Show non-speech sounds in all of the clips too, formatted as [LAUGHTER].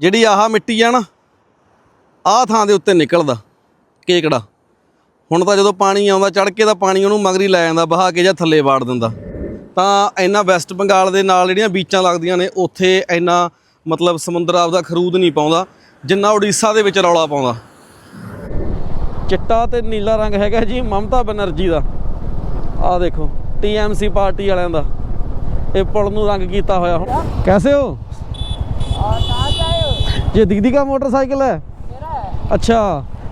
ਜਿਹੜੀ ਆਹ ਮਿੱਟੀ ਆ ਨਾ ਆਹ ਥਾਂ ਦੇ ਉੱਤੇ ਨਿਕਲਦਾ ਕੇਕੜਾ। ਹੁਣ ਤਾਂ ਜਦੋਂ ਪਾਣੀ ਆਉਂਦਾ ਚੜ ਕੇ ਤਾਂ ਪਾਣੀ ਉਹਨੂੰ ਮਗਰੀ ਲੈ ਜਾਂਦਾ ਬਹਾ ਕੇ ਜਾਂ ਥੱਲੇ ਵਾੜ ਦਿੰਦਾ। ਤਾਂ ਇੰਨਾ ਵੈਸਟ ਬੰਗਾਲ ਦੇ ਨਾਲ ਜਿਹੜੀਆਂ ਬੀਚਾਂ ਲੱਗਦੀਆਂ ਨੇ ਉੱਥੇ ਇੰਨਾ ਮਤਲਬ ਸਮੁੰਦਰ ਆਪਦਾ ਖਰੂਦ ਨਹੀਂ ਪਾਉਂਦਾ ਜਿੰਨਾ ਉੜੀਸਾ ਦੇ ਵਿੱਚ ਰੌਲਾ ਪਾਉਂਦਾ। ਚਿੱਟਾ ਤੇ ਨੀਲਾ ਰੰਗ ਹੈਗਾ ਜੀ ਮਮਤਾ ਬਨਰਜੀ ਦਾ। ਆਹ ਦੇਖੋ ਟੀਐਮਸੀ ਪਾਰਟੀ ਵਾਲਿਆਂ ਦਾ। ਇਹ ਪੁਲ ਨੂੰ ਰੰਗ ਕੀਤਾ ਹੋਇਆ ਹੁਣ। ਕੈਸੇ ਹੋ? ये दीदी का मोटरसाइकिल है मेरा है अच्छा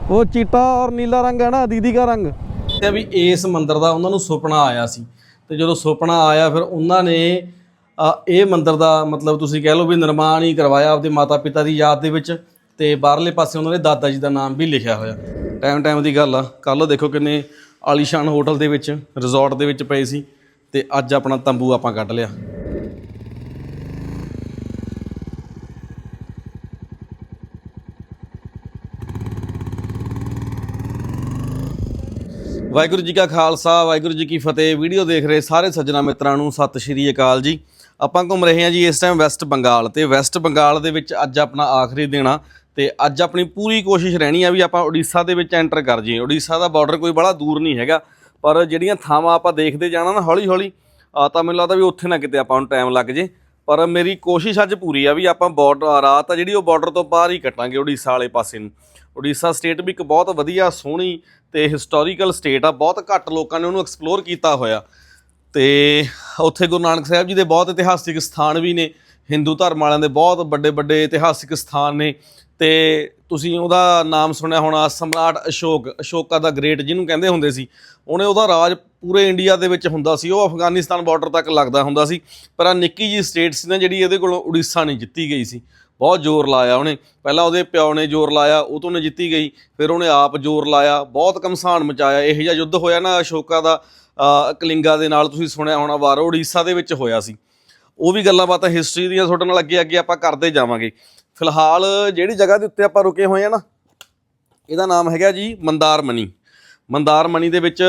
वो ਚਿੱਟਾ ਔਰ ਨੀਲਾ ਰੰਗ ਹੈ ਨਾ ਦੀਦੀ ਦਾ ਰੰਗ ਤੇ ਵੀ ਇਸ ਮੰਦਿਰ ਦਾ ਉਹਨਾਂ ਨੂੰ ਸੁਪਨਾ ਆਇਆ ਸੀ ਤੇ ਜਦੋਂ ਸੁਪਨਾ ਆਇਆ ਫਿਰ ਉਹਨਾਂ ਨੇ ਅ, ਇਹ ਮੰਦਿਰ ਦਾ ਮਤਲਬ ਤੁਸੀਂ ਕਹਿ ਲਓ ਵੀ ਨਿਰਮਾਣ ਹੀ ਕਰਵਾਇਆ ਆਪਦੇ ਮਾਤਾ ਪਿਤਾ ਦੀ ਯਾਦ ਦੇ ਵਿੱਚ ਤੇ ਬਾਹਰਲੇ ਪਾਸੇ ਉਹਨਾਂ ਦੇ ਦਾਦਾ ਜੀ ਦਾ ਨਾਮ ਵੀ ਲਿਖਿਆ ਹੋਇਆ ਟਾਈਮ ਟਾਈਮ ਦੀ ਗੱਲ ਆ ਕੱਲ ਦੇਖੋ ਕਿੰਨੇ ਆਲੀਸ਼ਾਨ ਹੋਟਲ ਦੇ ਵਿੱਚ ਰਿਜ਼ੋਰਟ ਦੇ ਵਿੱਚ ਪਏ ਸੀ ਤੇ ਅੱਜ ਆਪਣਾ ਤੰਬੂ ਆਪਾਂ ਕੱਢ ਲਿਆ ਵਾਹਿਗੁਰੂ ਜੀ ਕਾ ਖਾਲਸਾ, ਵਾਹਿਗੁਰੂ ਜੀ ਕੀ ਫਤਿਹ। ਵੀਡੀਓ ਦੇਖ ਰਹੇ ਸਾਰੇ ਸੱਜਣਾ ਮਿੱਤਰਾਂ ਨੂੰ ਸਤਿ ਸ਼੍ਰੀ ਅਕਾਲ ਜੀ। ਆਪਾਂ ਘੁੰਮ ਰਹੇ ਹਾਂ ਜੀ ਇਸ ਟਾਈਮ ਵੈਸਟ ਬੰਗਾਲ ਤੇ ਵੈਸਟ ਬੰਗਾਲ ਦੇ ਵਿੱਚ ਅੱਜ ਆਪਣਾ ਆਖਰੀ ਦਿਨ ਆ ਤੇ ਅੱਜ ਆਪਣੀ ਪੂਰੀ ਕੋਸ਼ਿਸ਼ ਰਹਿਣੀ ਆ ਵੀ ਆਪਾਂ ਉੜੀਸਾ ਦੇ ਵਿੱਚ ਐਂਟਰ ਕਰ ਜਾਈਏ। ਉੜੀਸਾ ਦਾ ਬਾਰਡਰ ਕੋਈ ਬੜਾ ਦੂਰ ਨਹੀਂ ਹੈਗਾ, ਪਰ ਜਿਹੜੀਆਂ ਥਾਵਾਂ ਆਪਾਂ ਦੇਖਦੇ ਜਾਣਾ ਨਾ ਹੌਲੀ ਹੌਲੀ ਆ ਤਾਂ ਮੈਨੂੰ ਲੱਗਦਾ ਵੀ ਉੱਥੇ ਨਾ ਕਿਤੇ ਆਪਾਂ ਨੂੰ ਟਾਈਮ ਲੱਗ ਜੇ। ਪਰ ਮੇਰੀ ਕੋਸ਼ਿਸ਼ ਅੱਜ ਪੂਰੀ ਆ ਵੀ ਆਪਾਂ ਬਾਰਡਰ ਰਾਤ ਆ ਜਿਹੜੀ ਉਹ ਬਾਰਡਰ ਤੋਂ ਬਾਹਰ ਹੀ ਕੱਟਾਂਗੇ ਉੜੀਸਾ ਵਾਲੇ ਪਾਸੇ ਨੂੰ। ਉੜੀਸਾ ਸਟੇਟ ਵੀ ਇੱਕ ਬਹੁਤ ਵਧੀਆ ਸੋਹਣੀ ਤੇ ਹਿਸਟੋਰੀਕਲ ਸਟੇਟ ਆ, ਬਹੁਤ ਘੱਟ ਲੋਕਾਂ ਨੇ ਉਹਨੂੰ ਐਕਸਪਲੋਰ ਕੀਤਾ ਹੋਇਆ। ਤੇ ਉੱਥੇ ਗੁਰੂ ਨਾਨਕ ਸਾਹਿਬ ਜੀ ਦੇ ਬਹੁਤ ਇਤਿਹਾਸਿਕ ਸਥਾਨ ਵੀ ਨੇ ਹਿੰਦੂ ਧਰਮ ਵਾਲਿਆਂ ਦੇ ਬਹੁਤ ਵੱਡੇ ਵੱਡੇ ਇਤਿਹਾਸਿਕ ਸਥਾਨ ਨੇ। ਤੇ ਤੁਸੀਂ ਉਹਦਾ ਨਾਮ ਸੁਣਿਆ ਹੋਣਾ, ਸਮਰਾਟ ਅਸ਼ੋਕ, ਅਸ਼ੋਕਾ ਦਾ ਗ੍ਰੇਟ ਜਿਹਨੂੰ ਕਹਿੰਦੇ ਹੁੰਦੇ ਸੀ। ਉਹਨੇ ਉਹਦਾ ਰਾਜ ਪੂਰੇ ਇੰਡੀਆ ਦੇ ਵਿੱਚ ਹੁੰਦਾ ਸੀ, ਉਹ ਅਫਗਾਨਿਸਤਾਨ ਬਾਰਡਰ ਤੱਕ ਲੱਗਦਾ ਹੁੰਦਾ ਸੀ। ਪਰ ਆ ਨਿੱਕੀ ਜੀ ਸਟੇਟ ਸੀ ਨਾ, ਜਿਹੜੀ ਇਹਦੇ ਕੋਲੋਂ ਉੜੀਸਾ ਨਹੀਂ ਜਿੱਤੀ ਗਈ ਸੀ। ਬਹੁਤ ਜ਼ੋਰ ਲਾਇਆ ਉਹਨੇ। ਪਹਿਲਾਂ ਉਹਦੇ ਪਿਓ ਨੇ ਜ਼ੋਰ ਲਾਇਆ, ਉਹ ਤੋਂ ਨੇ ਜਿੱਤੀ ਗਈ, ਫਿਰ ਉਹਨੇ ਆਪ ਜ਼ੋਰ ਲਾਇਆ। ਬਹੁਤ ਕਮਸਾਨ ਮਚਾਇਆ। ਇਹੋ ਜਿਹਾ ਯੁੱਧ ਹੋਇਆ ਨਾ ਅਸ਼ੋਕਾ ਦਾ ਕਲਿੰਗਾ ਦੇ ਨਾਲ ਤੁਸੀਂ ਸੁਣਿਆ ਹੋਣਾ, ਵਾਰ ਉੜੀਸਾ ਦੇ ਵਿੱਚ ਹੋਇਆ ਸੀ। ਉਹ ਵੀ ਗੱਲਾਂ ਬਾਤਾਂ ਹਿਸਟਰੀ ਦੀਆਂ ਤੁਹਾਡੇ ਨਾਲ ਅੱਗੇ ਅੱਗੇ ਆਪਾਂ ਕਰਦੇ ਜਾਵਾਂਗੇ। ਫਿਲਹਾਲ ਜਿਹੜੀ ਜਗ੍ਹਾ ਦੇ ਉੱਤੇ ਆਪਾਂ ਰੁਕੇ ਹੋਏ ਆ ਨਾ, ਇਹਦਾ ਨਾਮ ਹੈਗਾ ਜੀ ਮੰਦਾਰ ਮਨੀ। ਦੇ ਵਿੱਚ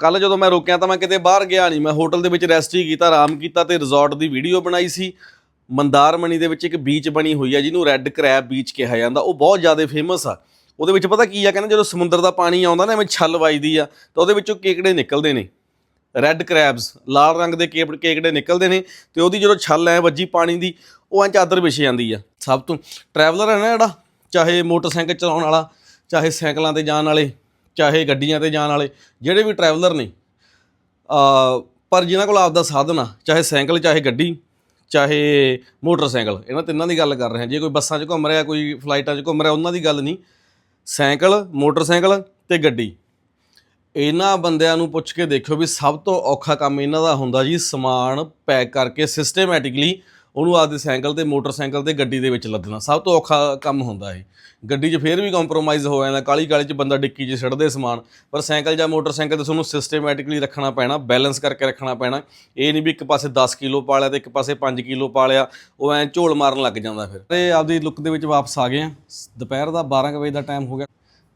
ਕੱਲ ਜਦੋਂ ਮੈਂ ਰੁਕਿਆ ਤਾਂ ਮੈਂ ਕਿਤੇ ਬਾਹਰ ਗਿਆ ਨਹੀਂ। ਮੈਂ ਹੋਟਲ ਦੇ ਵਿੱਚ ਰੈਸਟ ਹੀ ਕੀਤਾ, ਆਰਾਮ ਕੀਤਾ ਤੇ ਰਿਜ਼ੋਰਟ ਦੀ ਵੀਡੀਓ ਬਣਾਈ ਸੀ। ਮੰਦਾਰਮਣੀ ਦੇ ਵਿੱਚ ਇੱਕ ਬੀਚ ਬਣੀ ਹੋਈ ਆ, ਜਿਹਨੂੰ ਰੈੱਡ ਕਰੈਬ ਬੀਚ ਕਿਹਾ ਜਾਂਦਾ। ਉਹ ਬਹੁਤ ਜ਼ਿਆਦਾ ਫੇਮਸ ਆ। ਉਹਦੇ ਵਿੱਚ ਪਤਾ ਕੀ ਆ, ਕਹਿੰਦੇ ਜਦੋਂ ਸਮੁੰਦਰ ਦਾ ਪਾਣੀ ਆਉਂਦਾ ਨਾ, ਐਵੇਂ ਛੱਲ ਵੱਜਦੀ ਆ, ਤਾਂ ਉਹਦੇ ਵਿੱਚੋਂ ਕੇਕੜੇ ਨਿਕਲਦੇ ਨੇ। ਰੈੱਡ ਕਰੈਬਸ ਲਾਲ ਰੰਗ ਦੇ ਕੇਕੜੇ ਨਿਕਲਦੇ ਨੇ ਤੇ ਉਹਦੀ ਜਦੋਂ ਛੱਲ ਐ ਵੱਜੀ ਪਾਣੀ ਦੀ, ਉਹ ਐਂ ਚਾਦਰ ਵਿਛ ਜਾਂਦੀ ਆ, ਸਭ ਤੋਂ। ਟਰੈਵਲਰ ਹੈ ਨਾ ਜਿਹੜਾ, ਚਾਹੇ ਮੋਟਰਸਾਈਕਲ ਚਲਾਉਣ ਵਾਲਾ, ਚਾਹੇ ਸਾਈਕਲਾਂ ਤੇ ਜਾਣ ਵਾਲੇ, ਚਾਹੇ ਗੱਡੀਆਂ ਤੇ ਜਾਣ ਵਾਲੇ, ਜਿਹੜੇ ਵੀ ਟਰੈਵਲਰ ਨੇ ਆ ਪਰ ਜਿਨ੍ਹਾਂ ਕੋਲ ਆਪਦਾ ਸਾਧਨ ਆ, ਚਾਹੇ ਸਾਈਕਲ, ਚਾਹੇ ਗੱਡੀ ਚਾਹੇ ਮੋਟਰਸਾਈਕਲ, ਇਹਨਾਂ ਤਿੰਨਾਂ ਦੀ ਗੱਲ ਕਰ ਰਹੇ ਹਾਂ ਜੇ ਕੋਈ ਬੱਸਾਂ 'ਚ ਘੁੰਮ ਰਿਹਾ, ਕੋਈ ਫਲਾਈਟਾਂ 'ਚ ਘੁੰਮ ਰਿਹਾ, ਉਹਨਾਂ ਦੀ ਗੱਲ ਨਹੀਂ। ਸਾਈਕਲ, ਮੋਟਰਸਾਈਕਲ ਤੇ ਗੱਡੀ। ਇਹਨਾਂ ਬੰਦਿਆਂ ਨੂੰ ਪੁੱਛ ਕੇ ਦੇਖਿਓ ਵੀ ਸਭ ਤੋਂ ਔਖਾ ਕੰਮ ਇਹਨਾਂ ਦਾ ਹੁੰਦਾ ਜੀ ਸਮਾਨ ਪੈਕ ਕਰਕੇ ਸਿਸਟਮੈਟਿਕਲੀ ਉਹਨੂੰ ਆਪਦੇ ਸਾਈਕਲ ਤੇ, ਮੋਟਰਸਾਈਕਲ ਤੇ ਗੱਡੀ ਦੇ ਵਿੱਚ ਲੱਦਣਾ। ਸਭ ਤੋਂ ਔਖਾ ਕੰਮ ਹੁੰਦਾ ਇਹ। ਗੱਡੀ 'ਚ ਫੇਰ ਵੀ ਕੰਪਰੋਮਾਈਜ਼ ਹੋ ਜਾਂਦਾ। ਕਾਲੀ ਕਾਲੀ 'ਚ ਬੰਦਾ ਡਿੱਕੀ 'ਚ ਛੱਡਦੇ ਸਮਾਨ। ਪਰ ਸਾਈਕਲ ਜਾਂ ਮੋਟਰਸਾਈਕਲ ਤੇ ਤੁਹਾਨੂੰ ਸਿਸਟਮੈਟਿਕਲੀ ਰੱਖਣਾ ਪੈਣਾ ਬੈਲੈਂਸ ਕਰਕੇ ਰੱਖਣਾ ਪੈਣਾ। ਇਹ ਨਹੀਂ ਵੀ ਇੱਕ ਪਾਸੇ 10 ਕਿਲੋ ਪਾ ਲਿਆ ਤੇ ਇੱਕ ਪਾਸੇ 5 ਕਿਲੋ ਪਾ ਲਿਆ ਉਹ ਐਂ ਝੋਲ ਮਾਰਨ ਲੱਗ ਜਾਂਦਾ ਫਿਰ। ਤੇ ਆਪਦੀ ਲੁੱਕ ਦੇ ਵਿੱਚ ਵਾਪਸ ਆ ਗਏ ਆ ਦੁਪਹਿਰ ਦਾ 12 ਕੁ ਵਜੇ ਦਾ ਟਾਈਮ ਹੋ ਗਿਆ।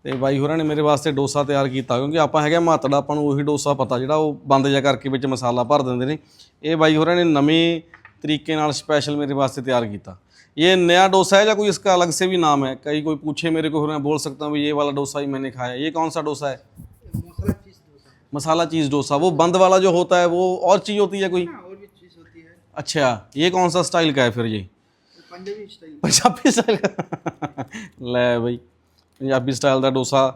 ਤੇ ਬਾਈ ਹੋਰਾਂ ਨੇ ਮੇਰੇ ਵਾਸਤੇ ਡੋਸਾ ਤਿਆਰ ਕੀਤਾ। ਕਿਉਂਕਿ ਆਪਾਂ ਹੈਗਾ ਮਾਤੜਾ, ਆਪਾਂ ਨੂੰ ਉਹੀ ਡੋਸਾ ਪਤਾ ਜਿਹੜਾ ਉਹ ਬੰਦ ਜਿਹਾ ਕਰਕੇ ਵਿੱਚ ਮਸਾਲਾ ਭਰ ਦਿੰਦੇ ਨੇ। ਇਹ ਬਾਈ ਹੋਰਾਂ ਨੇ ਨਵੇਂ तरीके ਨਾਲ स्पेशल मेरे वास्ते तैयार किया ये नया डोसा है या कोई इसका अलग से भी नाम है कहीं कोई पूछे मेरे को फिर मैं बोल सकता हूँ ये वाला डोसा ही मैंने खाया ये कौन सा डोसा है मसाला चीज़ डोसा वो बंद वाला जो होता है वो और चीज़ होती है कोई और भी चीज़ होती है अच्छा ये कौन सा स्टाइल का है फिर ये पंजाबी स्टाइल ਪੰਜਾਬੀ ਸਟਾਈਲ [LAUGHS] ਲੈ ਬਈ ਪੰਜਾਬੀ ਸਟਾਈਲ ਦਾ ਡੋਸਾ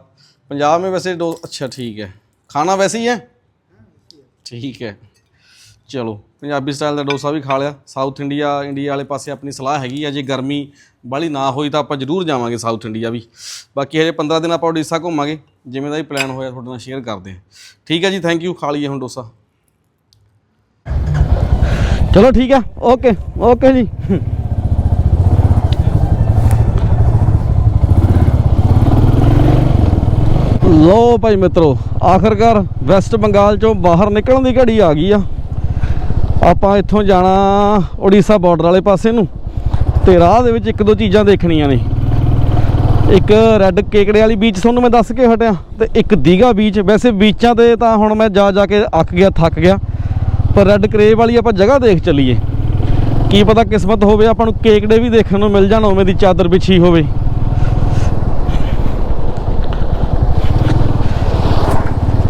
ਪੰਜਾਬ में वैसे डो अच्छा ठीक है ਖਾਣਾ ਵੈਸੇ ਹੀ ਹੈ ਠੀਕ ਹੈ ਚਲੋ ਪੰਜਾਬੀ ਸਟਾਈਲ ਦਾ ਡੋਸਾ ਵੀ ਖਾ ਲਿਆ। ਸਾਊਥ ਇੰਡੀਆ ਇੰਡੀਆ ਵਾਲੇ ਪਾਸੇ ਆਪਣੀ ਸਲਾਹ ਹੈਗੀ ਆ, ਜੇ ਗਰਮੀ ਬਾਹਲੀ ਨਾ ਹੋਈ ਤਾਂ ਆਪਾਂ ਜ਼ਰੂਰ ਜਾਵਾਂਗੇ ਸਾਊਥ ਇੰਡੀਆ ਵੀ। ਬਾਕੀ ਹਜੇ 15 ਦਿਨ ਆਪਾਂ ਉੜੀਸਾ ਘੁੰਮਾਂਗੇ, ਜਿਵੇਂ ਦਾ ਵੀ ਪਲਾਨ ਹੋਇਆ ਤੁਹਾਡੇ ਨਾਲ ਸ਼ੇਅਰ ਕਰਦੇ ਹਾਂ। ਠੀਕ ਹੈ ਜੀ ਥੈਂਕ ਯੂ ਖਾ ਲਈਏ ਹੁਣ ਡੋਸਾ। ਚਲੋ ਠੀਕ ਹੈ ਓਕੇ ਓਕੇ ਜੀ। ਲੋ ਭਾਈ ਮਿੱਤਰੋ, ਆਖਰਕਾਰ ਵੈਸਟ ਬੰਗਾਲ ਚੋਂ ਬਾਹਰ ਨਿਕਲਣ ਦੀ ਘੜੀ ਆ ਗਈ ਆ। ਆਪਾਂ ਇੱਥੋਂ ਜਾਣਾ ਉੜੀਸਾ ਬਾਰਡਰ ਵਾਲੇ ਪਾਸੇ ਨੂੰ ਤੇ ਰਾਹ ਦੇ ਵਿੱਚ ਇੱਕ ਦੋ ਚੀਜ਼ਾਂ ਦੇਖਣੀਆਂ ਨੇ। ਇੱਕ ਰੈੱਡ ਕੇਕੜੇ ਵਾਲੀ ਬੀਚ ਤੁਹਾਨੂੰ ਮੈਂ ਦੱਸ ਕੇ ਹਟਿਆ ਤੇ ਇੱਕ ਦੀਗਾ ਬੀਚ ਵੈਸੇ ਬੀਚਾਂ ਤੇ ਤਾਂ ਹੁਣ ਮੈਂ ਜਾ ਜਾ ਕੇ ਅੱਕ ਗਿਆ, ਥੱਕ ਗਿਆ। ਪਰ ਰੈੱਡ ਕਰੇਵ ਵਾਲੀ ਆਪਾਂ ਜਗ੍ਹਾ ਦੇਖ ਚੱਲੀਏ। ਕੀ ਪਤਾ ਕਿਸਮਤ ਹੋਵੇ, ਆਪਾਂ ਨੂੰ ਕੇਕੜੇ ਵੀ ਦੇਖਣ ਨੂੰ ਮਿਲ ਜਾਣ, ਉਵੇਂ ਦੀ ਚਾਦਰ ਵਿਛੀ ਹੋਵੇ।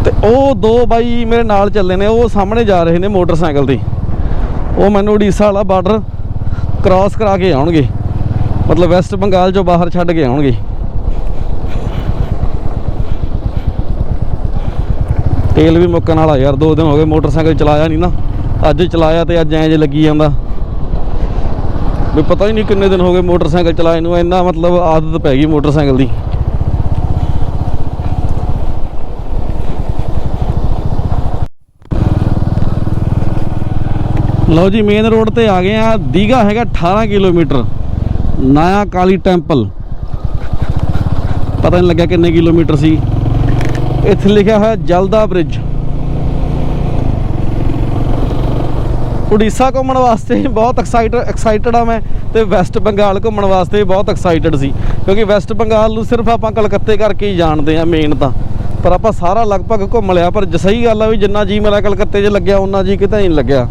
ਤੇ ਉਹ ਦੋ ਬਾਈ ਮੇਰੇ ਨਾਲ ਚੱਲੇ ਨੇ, ਉਹ ਸਾਹਮਣੇ ਜਾ ਰਹੇ ਨੇ ਮੋਟਰਸਾਈਕਲ ਤੇ। ਉਹ ਮੈਨੂੰ ਉੜੀਸਾ ਵਾਲਾ ਬਾਰਡਰ ਕ੍ਰਾਸ ਕਰਾ ਕੇ ਆਉਣਗੇ। ਮਤਲਬ ਵੈਸਟ ਬੰਗਾਲ ਚੋਂ ਬਾਹਰ ਛੱਡ ਕੇ ਆਉਣਗੇ। ਤੇਲ ਵੀ ਮੁੱਕਣ ਵਾਲਾ ਯਾਰ, ਦੋ ਦਿਨ ਹੋ ਗਏ ਮੋਟਰਸਾਈਕਲ ਚਲਾਇਆ ਨਹੀਂ ਨਾ। ਅੱਜ ਚਲਾਇਆ ਤੇ ਅੱਜ ਐਂ ਜੇ ਲੱਗੀ ਜਾਂਦਾ। ਵੀ ਪਤਾ ਹੀ ਨਹੀਂ ਕਿੰਨੇ ਦਿਨ ਹੋ ਗਏ ਮੋਟਰਸਾਈਕਲ ਚਲਾਏ ਨੂੰ, ਇੰਨਾ ਮਤਲਬ ਆਦਤ ਪੈ ਗਈ ਮੋਟਰਸਾਈਕਲ ਦੀ। ਲਓ ਜੀ ਮੇਨ ਰੋਡ ਤੇ ਆ ਗਏ ਆ। ਦੀਗਾ ਹੈਗਾ 18 ਕਿਲੋਮੀਟਰ। ਨਾਇਆ ਕਾਲੀ ਟੈਂਪਲ ਪਤਾ ਨਹੀਂ ਲੱਗਿਆ ਕਿੰਨੇ ਕਿਲੋਮੀਟਰ ਸੀ। ਇੱਥੇ ਲਿਖਿਆ ਹੋਇਆ ਜਲਦਾ ਬ੍ਰਿਜ ਉੜੀਸਾ ਘੁੰਮਣ ਵਾਸਤੇ ਬਹੁਤ ਐਕਸਾਈਟਡ ਐਕਸਾਈਟਡ ਆ ਮੈਂ ਤੇ ਵੈਸਟ ਬੰਗਾਲ ਘੁੰਮਣ ਵਾਸਤੇ ਵੀ ਬਹੁਤ ਐਕਸਾਈਟਡ ਸੀ। ਕਿਉਂਕਿ ਵੈਸਟ ਬੰਗਾਲ ਨੂੰ ਸਿਰਫ ਆਪਾਂ ਕਲਕੱਤੇ ਕਰਕੇ ਹੀ ਜਾਣਦੇ ਆ ਮੇਨ ਤਾਂ। ਪਰ ਆਪਾਂ ਸਾਰਾ ਲਗਭਗ ਘੁੰਮ ਲਿਆ, ਪਰ ਸਹੀ ਗੱਲ ਆ ਵੀ ਜਿੰਨਾ ਜੀ ਮੇਰਾ ਕਲਕੱਤੇ 'ਚ ਲੱਗਿਆ ਉਹਨਾਂ ਜੀ ਕਿਤੇ ਨਹੀਂ ਲੱਗਿਆ।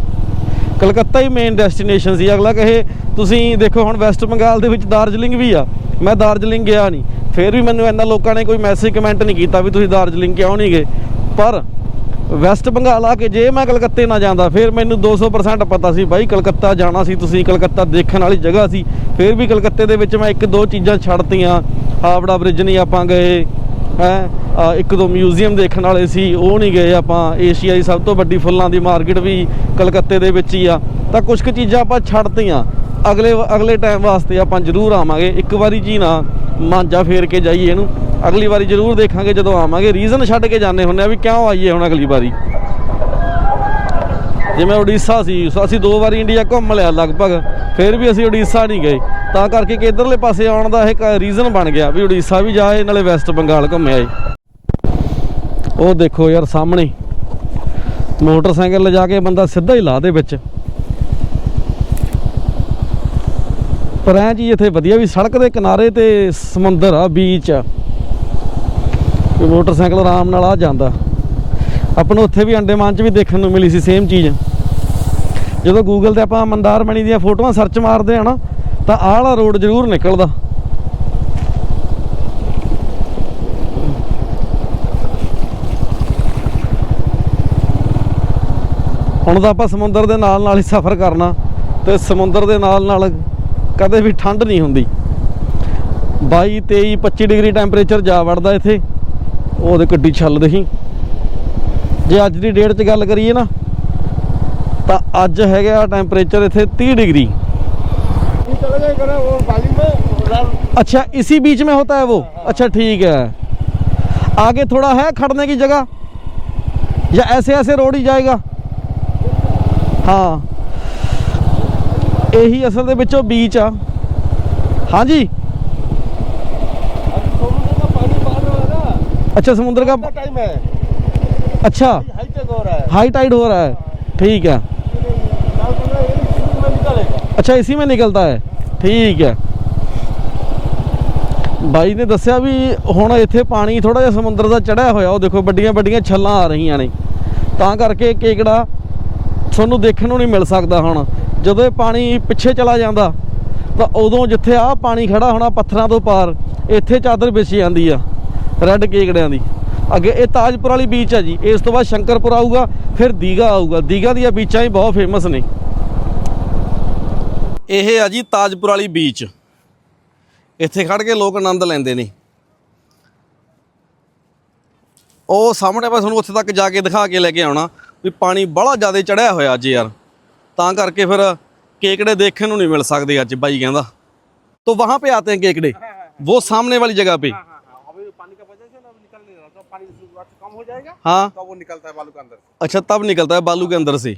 ਕਲਕੱਤਾ ਹੀ ਮੇਨ ਡੈਸਟੀਨੇਸ਼ਨ ਸੀ। ਅਗਲਾ ਕਹੇ, ਤੁਸੀਂ ਦੇਖੋ ਹੁਣ ਵੈਸਟ ਬੰਗਾਲ ਦੇ ਵਿੱਚ ਦਾਰਜਲਿੰਗ ਵੀ ਆ। ਮੈਂ ਦਾਰਜਲਿੰਗ ਗਿਆ ਨਹੀਂ। ਫਿਰ ਵੀ ਮੈਨੂੰ ਇੰਨਾ ਲੋਕਾਂ ਨੇ ਕੋਈ ਮੈਸੇਜ ਕਮੈਂਟ ਨਹੀਂ ਕੀਤਾ ਵੀ ਤੁਸੀਂ ਦਾਰਜਲਿੰਗ ਕਿਉਂ ਨਹੀਂ ਗਏ। ਪਰ ਵੈਸਟ ਬੰਗਾਲ ਆ ਕੇ ਜੇ ਮੈਂ ਕਲਕੱਤੇ ਨਾ ਜਾਂਦਾ, ਫਿਰ ਮੈਨੂੰ 200% ਪਤਾ ਸੀ, ਬਾਈ, ਕਲਕੱਤਾ ਜਾਣਾ ਸੀ, ਤੁਸੀਂ ਕਲਕੱਤਾ ਦੇਖਣ ਵਾਲੀ ਜਗ੍ਹਾ ਸੀ। ਫਿਰ ਵੀ ਕਲਕੱਤੇ ਦੇ ਵਿੱਚ ਮੈਂ ਇੱਕ ਦੋ ਚੀਜ਼ਾਂ ਛੱਡਤੀਆਂ। ਹਾਵੜਾ ਬ੍ਰਿਜ ਨਹੀਂ ਆਪਾਂ ਗਏ। ਹੈ ਇੱਕ ਦੋ ਮਿਊਜ਼ੀਅਮ ਦੇਖਣ ਵਾਲੇ ਸੀ, ਉਹ ਨਹੀਂ ਗਏ ਆਪਾਂ। ਏਸ਼ੀਆ ਦੀ ਸਭ ਤੋਂ ਵੱਡੀ ਫੁੱਲਾਂ ਦੀ ਮਾਰਕੀਟ ਵੀ ਕਲਕੱਤੇ ਦੇ ਵਿੱਚ ਹੀ ਆ। ਤਾਂ ਕੁਝ ਕੁ ਚੀਜ਼ਾਂ ਆਪਾਂ ਛੱਡਤੀਆਂ। ਅਗਲੇ ਅਗਲੇ ਟਾਈਮ ਵਾਸਤੇ ਆਪਾਂ ਜ਼ਰੂਰ ਆਵਾਂਗੇ। ਇੱਕ ਵਾਰੀ ਜੀ ਨਾ, ਮਾਂਜਾ ਫੇਰ ਕੇ ਜਾਈਏ ਇਹਨੂੰ। ਅਗਲੀ ਵਾਰੀ ਜ਼ਰੂਰ ਦੇਖਾਂਗੇ ਜਦੋਂ ਆਵਾਂਗੇ। ਰੀਜ਼ਨ ਛੱਡ ਕੇ ਜਾਂਦੇ ਹੁੰਨੇ ਆ ਵੀ ਕਿਉਂ ਆਈਏ ਹੁਣ ਅਗਲੀ ਵਾਰੀ। ਜਿਵੇਂ ਉੜੀਸਾ ਸੀ, ਅਸੀਂ ਦੋ ਵਾਰੀ ਇੰਡੀਆ ਘੁੰਮ ਲਿਆ ਲਗਭਗ। ਫਿਰ ਵੀ ਅਸੀਂ ਉੜੀਸਾ ਨਹੀਂ ਗਏ। ਤਾਂ ਕਰਕੇ ਕਿ ਇਧਰਲੇ ਪਾਸੇ ਆਉਣ ਦਾ ਇੱਕ ਰੀਜ਼ਨ ਬਣ ਗਿਆ ਵੀ ਉੜੀਸਾ ਵੀ ਜਾਏ, ਨਾਲੇ ਵੈਸਟ ਬੰਗਾਲ ਘੁੰਮਿਆ ਏ ਉਹ ਦੇਖੋ ਯਾਰ ਸਾਹਮਣੇ। ਮੋਟਰਸਾਈਕਲ ਲਿਜਾ ਕੇ ਬੰਦਾ ਸਿੱਧਾ ਹੀ ਲਾ ਦੇ ਵਿੱਚ। ਪਰ ਐ ਜੀ ਇੱਥੇ ਵਧੀਆ ਵੀ ਸੜਕ ਦੇ ਕਿਨਾਰੇ ਤੇ ਸਮੁੰਦਰ ਆ ਬੀਚ ਆ। ਤੇ ਮੋਟਰਸਾਈਕਲ ਆਰਾਮ ਨਾਲ ਆ ਜਾਂਦਾ। ਆਪਾਂ ਨੂੰ ਉੱਥੇ ਵੀ ਅੰਡੇਮਾਨ 'ਚ ਵੀ ਦੇਖਣ ਨੂੰ ਮਿਲੀ ਸੀ ਸੇਮ ਚੀਜ਼। ਜਦੋਂ ਗੂਗਲ ਤੇ ਆਪਾਂ ਮੰਦਾਰਮਣੀ ਦੀਆਂ ਫੋਟੋਆਂ ਸਰਚ ਮਾਰਦੇ ਆ ਨਾ ਤਾਂ ਆਹ ਵਾਲਾ ਰੋਡ ਜ਼ਰੂਰ ਨਿਕਲਦਾ। ਹੁਣ ਤਾਂ ਆਪਾਂ ਸਮੁੰਦਰ ਦੇ ਨਾਲ ਨਾਲ ਹੀ ਸਫ਼ਰ ਕਰਨਾ ਤੇ ਸਮੁੰਦਰ ਦੇ ਨਾਲ ਨਾਲ ਕਦੇ ਵੀ ਠੰਡ ਨਹੀਂ ਹੁੰਦੀ। 22 23 25 ਡਿਗਰੀ ਟੈਂਪਰੇਚਰ ਜਾ ਵੜਦਾ ਇੱਥੇ। ਉਹਦੇ ਗੱਡੀ ਛੱਲ ਦੇਖੀ ਜੇ ਅੱਜ ਦੀ ਡੇਟ 'ਚ ਗੱਲ ਕਰੀਏ ਨਾ, ਤਾਂ ਅੱਜ ਹੈਗਾ ਟੈਂਪਰੇਚਰ ਇੱਥੇ 30 ਡਿਗਰੀ। अच्छा इसी बीच में होता है वो अच्छा ठीक है आगे थोड़ा है खड़ने की जगह या ऐसे ऐसे रोड ही जाएगा हाँ ਇਹੀ ਅਸਲ ਦੇ ਵਿੱਚੋਂ ਬੀਚ ਆ ਹਾਂਜੀ समुद्र का पानी बाहर हो रहा है ना अच्छा समुद्र का कितना टाइम है अच्छा हाई टेक हो रहा है हाई टाइड हो रहा है ठीक है लाल पंद्रह ये शुरू में निकलेगा ਅੱਛਾ ਇਸੀ में ਨਿਕਲਦਾ ਹੈ ਠੀਕ ਹੈ। ਬਾਈ ਨੇ ਦੱਸਿਆ ਵੀ ਹੁਣ ਇੱਥੇ ਪਾਣੀ ਥੋੜਾ ਜਿਹਾ ਸਮੁੰਦਰ ਦਾ ਚੜਿਆ ਹੋਇਆ, ਉਹ ਦੇਖੋ ਵੱਡੀਆਂ ਵੱਡੀਆਂ ਛੱਲਾਂ ਆ ਰਹੀਆਂ ਨੇ। ਤਾਂ ਕਰਕੇ ਕੇਕੜਾ ਤੁਹਾਨੂੰ ਦੇਖਣ ਨੂੰ ਨਹੀਂ ਮਿਲ ਸਕਦਾ ਹੁਣ। ਜਦੋਂ ਇਹ ਪਾਣੀ ਪਿੱਛੇ ਚਲਾ ਜਾਂਦਾ, ਤਾਂ ਉਦੋਂ ਜਿੱਥੇ ਆਹ ਪਾਣੀ ਖੜਾ ਹੋਣਾ ਪੱਥਰਾਂ ਤੋਂ ਪਾਰ, ਇੱਥੇ ਚਾਦਰ ਵਿਛੀ ਜਾਂਦੀ ਆ, ਰੈੱਡ ਕੇਕੜਿਆਂ ਦੀ। ਅੱਗੇ ਇਹ ਤਾਜਪੁਰ ਵਾਲੀ ਬੀਚ ਆ ਜੀ, ਇਸ ਤੋਂ ਬਾਅਦ ਸ਼ੰਕਰਪੁਰ ਆਊਗਾ, ਫਿਰ ਦੀਗਾ ਆਊਗਾ। ਦੀਗਾ ਦੀਆਂ ਬੀਚਾਂ ਹੀ ਬਹੁਤ ਫੇਮਸ ਨੇ। ਇਹ ਆ ਜੀ ਤਾਜਪੁਰ ਵਾਲੀ ਬੀਚ ਇੱਥੇ ਖੜ ਕੇ ਲੋਕ ਆਨੰਦ ਲੈਂਦੇ ਨੇ ਉਹ ਸਾਹਮਣੇ ਬਸ ਤੁਹਾਨੂੰ ਉੱਥੇ ਤੱਕ ਜਾ ਕੇ ਦਿਖਾ ਕੇ ਲੈ ਕੇ ਆਉਣਾ ਵੀ ਪਾਣੀ ਬੜਾ ਜ਼ਿਆਦਾ ਚੜਿਆ ਹੋਇਆ ਅੱਜ ਯਾਰ ਤਾਂ ਕਰਕੇ ਫਿਰ ਕੇਕੜੇ ਦੇਖਣ ਨੂੰ ਨਹੀਂ ਮਿਲ ਸਕਦੇ ਅੱਜ ਬਾਈ ਕਹਿੰਦਾ तो वहां पे आते हैं केकड़े वो सामने वाली जगह पे हाँ हाँ अभी पानी का वजह से ना अभी निकल नहीं रहा तो पानी शुरुआत से कम हो जाएगा हाँ तो वो निकलता है बालू के अंदर अच्छा तब निकलता है बालू के अंदर से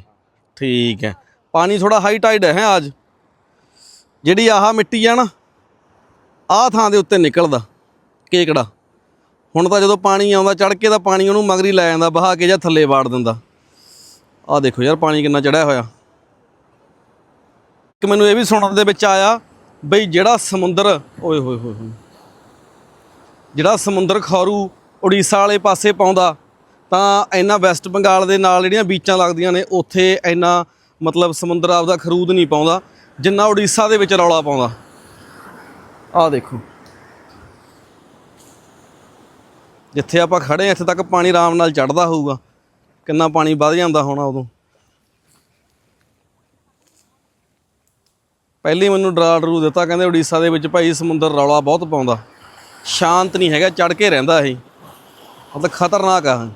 ठीक है पानी थोड़ा हाई टाइड है आज ਜਿਹੜੀ ਆਹ ਮਿੱਟੀ ਆ ਨਾ, ਆਹ ਥਾਂ ਦੇ ਉੱਤੇ ਨਿਕਲਦਾ ਕੇਕੜਾ। ਹੁਣ ਤਾਂ ਜਦੋਂ ਪਾਣੀ ਆਉਂਦਾ ਚੜ ਕੇ ਤਾਂ ਪਾਣੀ ਉਹਨੂੰ ਮਗਰੀ ਲੈ ਜਾਂਦਾ ਬਹਾ ਕੇ ਜਾਂ ਥੱਲੇ ਵਾੜ ਦਿੰਦਾ। ਆਹ ਦੇਖੋ ਯਾਰ, ਪਾਣੀ ਕਿੰਨਾ ਚੜਿਆ ਹੋਇਆ। ਇੱਕ ਮੈਨੂੰ ਇਹ ਵੀ ਸੁਣਨ ਦੇ ਵਿੱਚ ਆਇਆ ਬਈ ਜਿਹੜਾ ਸਮੁੰਦਰ, ਓਏ ਹੋਏ ਹੋਏ ਹੋਏ। ਜਿਹੜਾ ਸਮੁੰਦਰ ਖਾਰੂ ਉੜੀਸਾ ਵਾਲੇ ਪਾਸੇ ਪਾਉਂਦਾ, ਤਾਂ ਇੰਨਾ ਵੈਸਟ ਬੰਗਾਲ ਦੇ ਨਾਲ ਜਿਹੜੀਆਂ ਬੀਚਾਂ ਲੱਗਦੀਆਂ ਨੇ, ਉੱਥੇ ਇੰਨਾ ਮਤਲਬ ਸਮੁੰਦਰ ਆਪਦਾ ਖਰੂਦ ਨਹੀਂ ਪਾਉਂਦਾ। ਜਿੰਨਾ ਉੜੀਸਾ ਦੇ ਵਿੱਚ ਰੌਲਾ ਪਾਉਂਦਾ। ਆਹ ਦੇਖੋ। ਜਿੱਥੇ ਆਪਾਂ ਖੜੇ ਆ ਇੱਥੇ ਤੱਕ ਪਾਣੀ ਆਰਾਮ ਨਾਲ ਚੜਦਾ ਹੋਊਗਾ। ਕਿੰਨਾ ਪਾਣੀ ਵੱਧ ਜਾਂਦਾ ਹੋਣਾ ਉਦੋਂ। ਪਹਿਲੇ ਮੈਨੂੰ ਡਰਾ ਡਰੂ ਦਿੱਤਾ, ਕਹਿੰਦੇ ਉੜੀਸਾ ਦੇ ਵਿੱਚ ਭਾਈ ਸਮੁੰਦਰ ਰੌਲਾ ਬਹੁਤ ਪਾਉਂਦਾ। ਸ਼ਾਂਤ ਨਹੀਂ ਹੈਗਾ ਚੜ ਕੇ ਰਹਿੰਦਾ ਇਹ। ਮਤਲਬ ਖਤਰਨਾਕ ਆ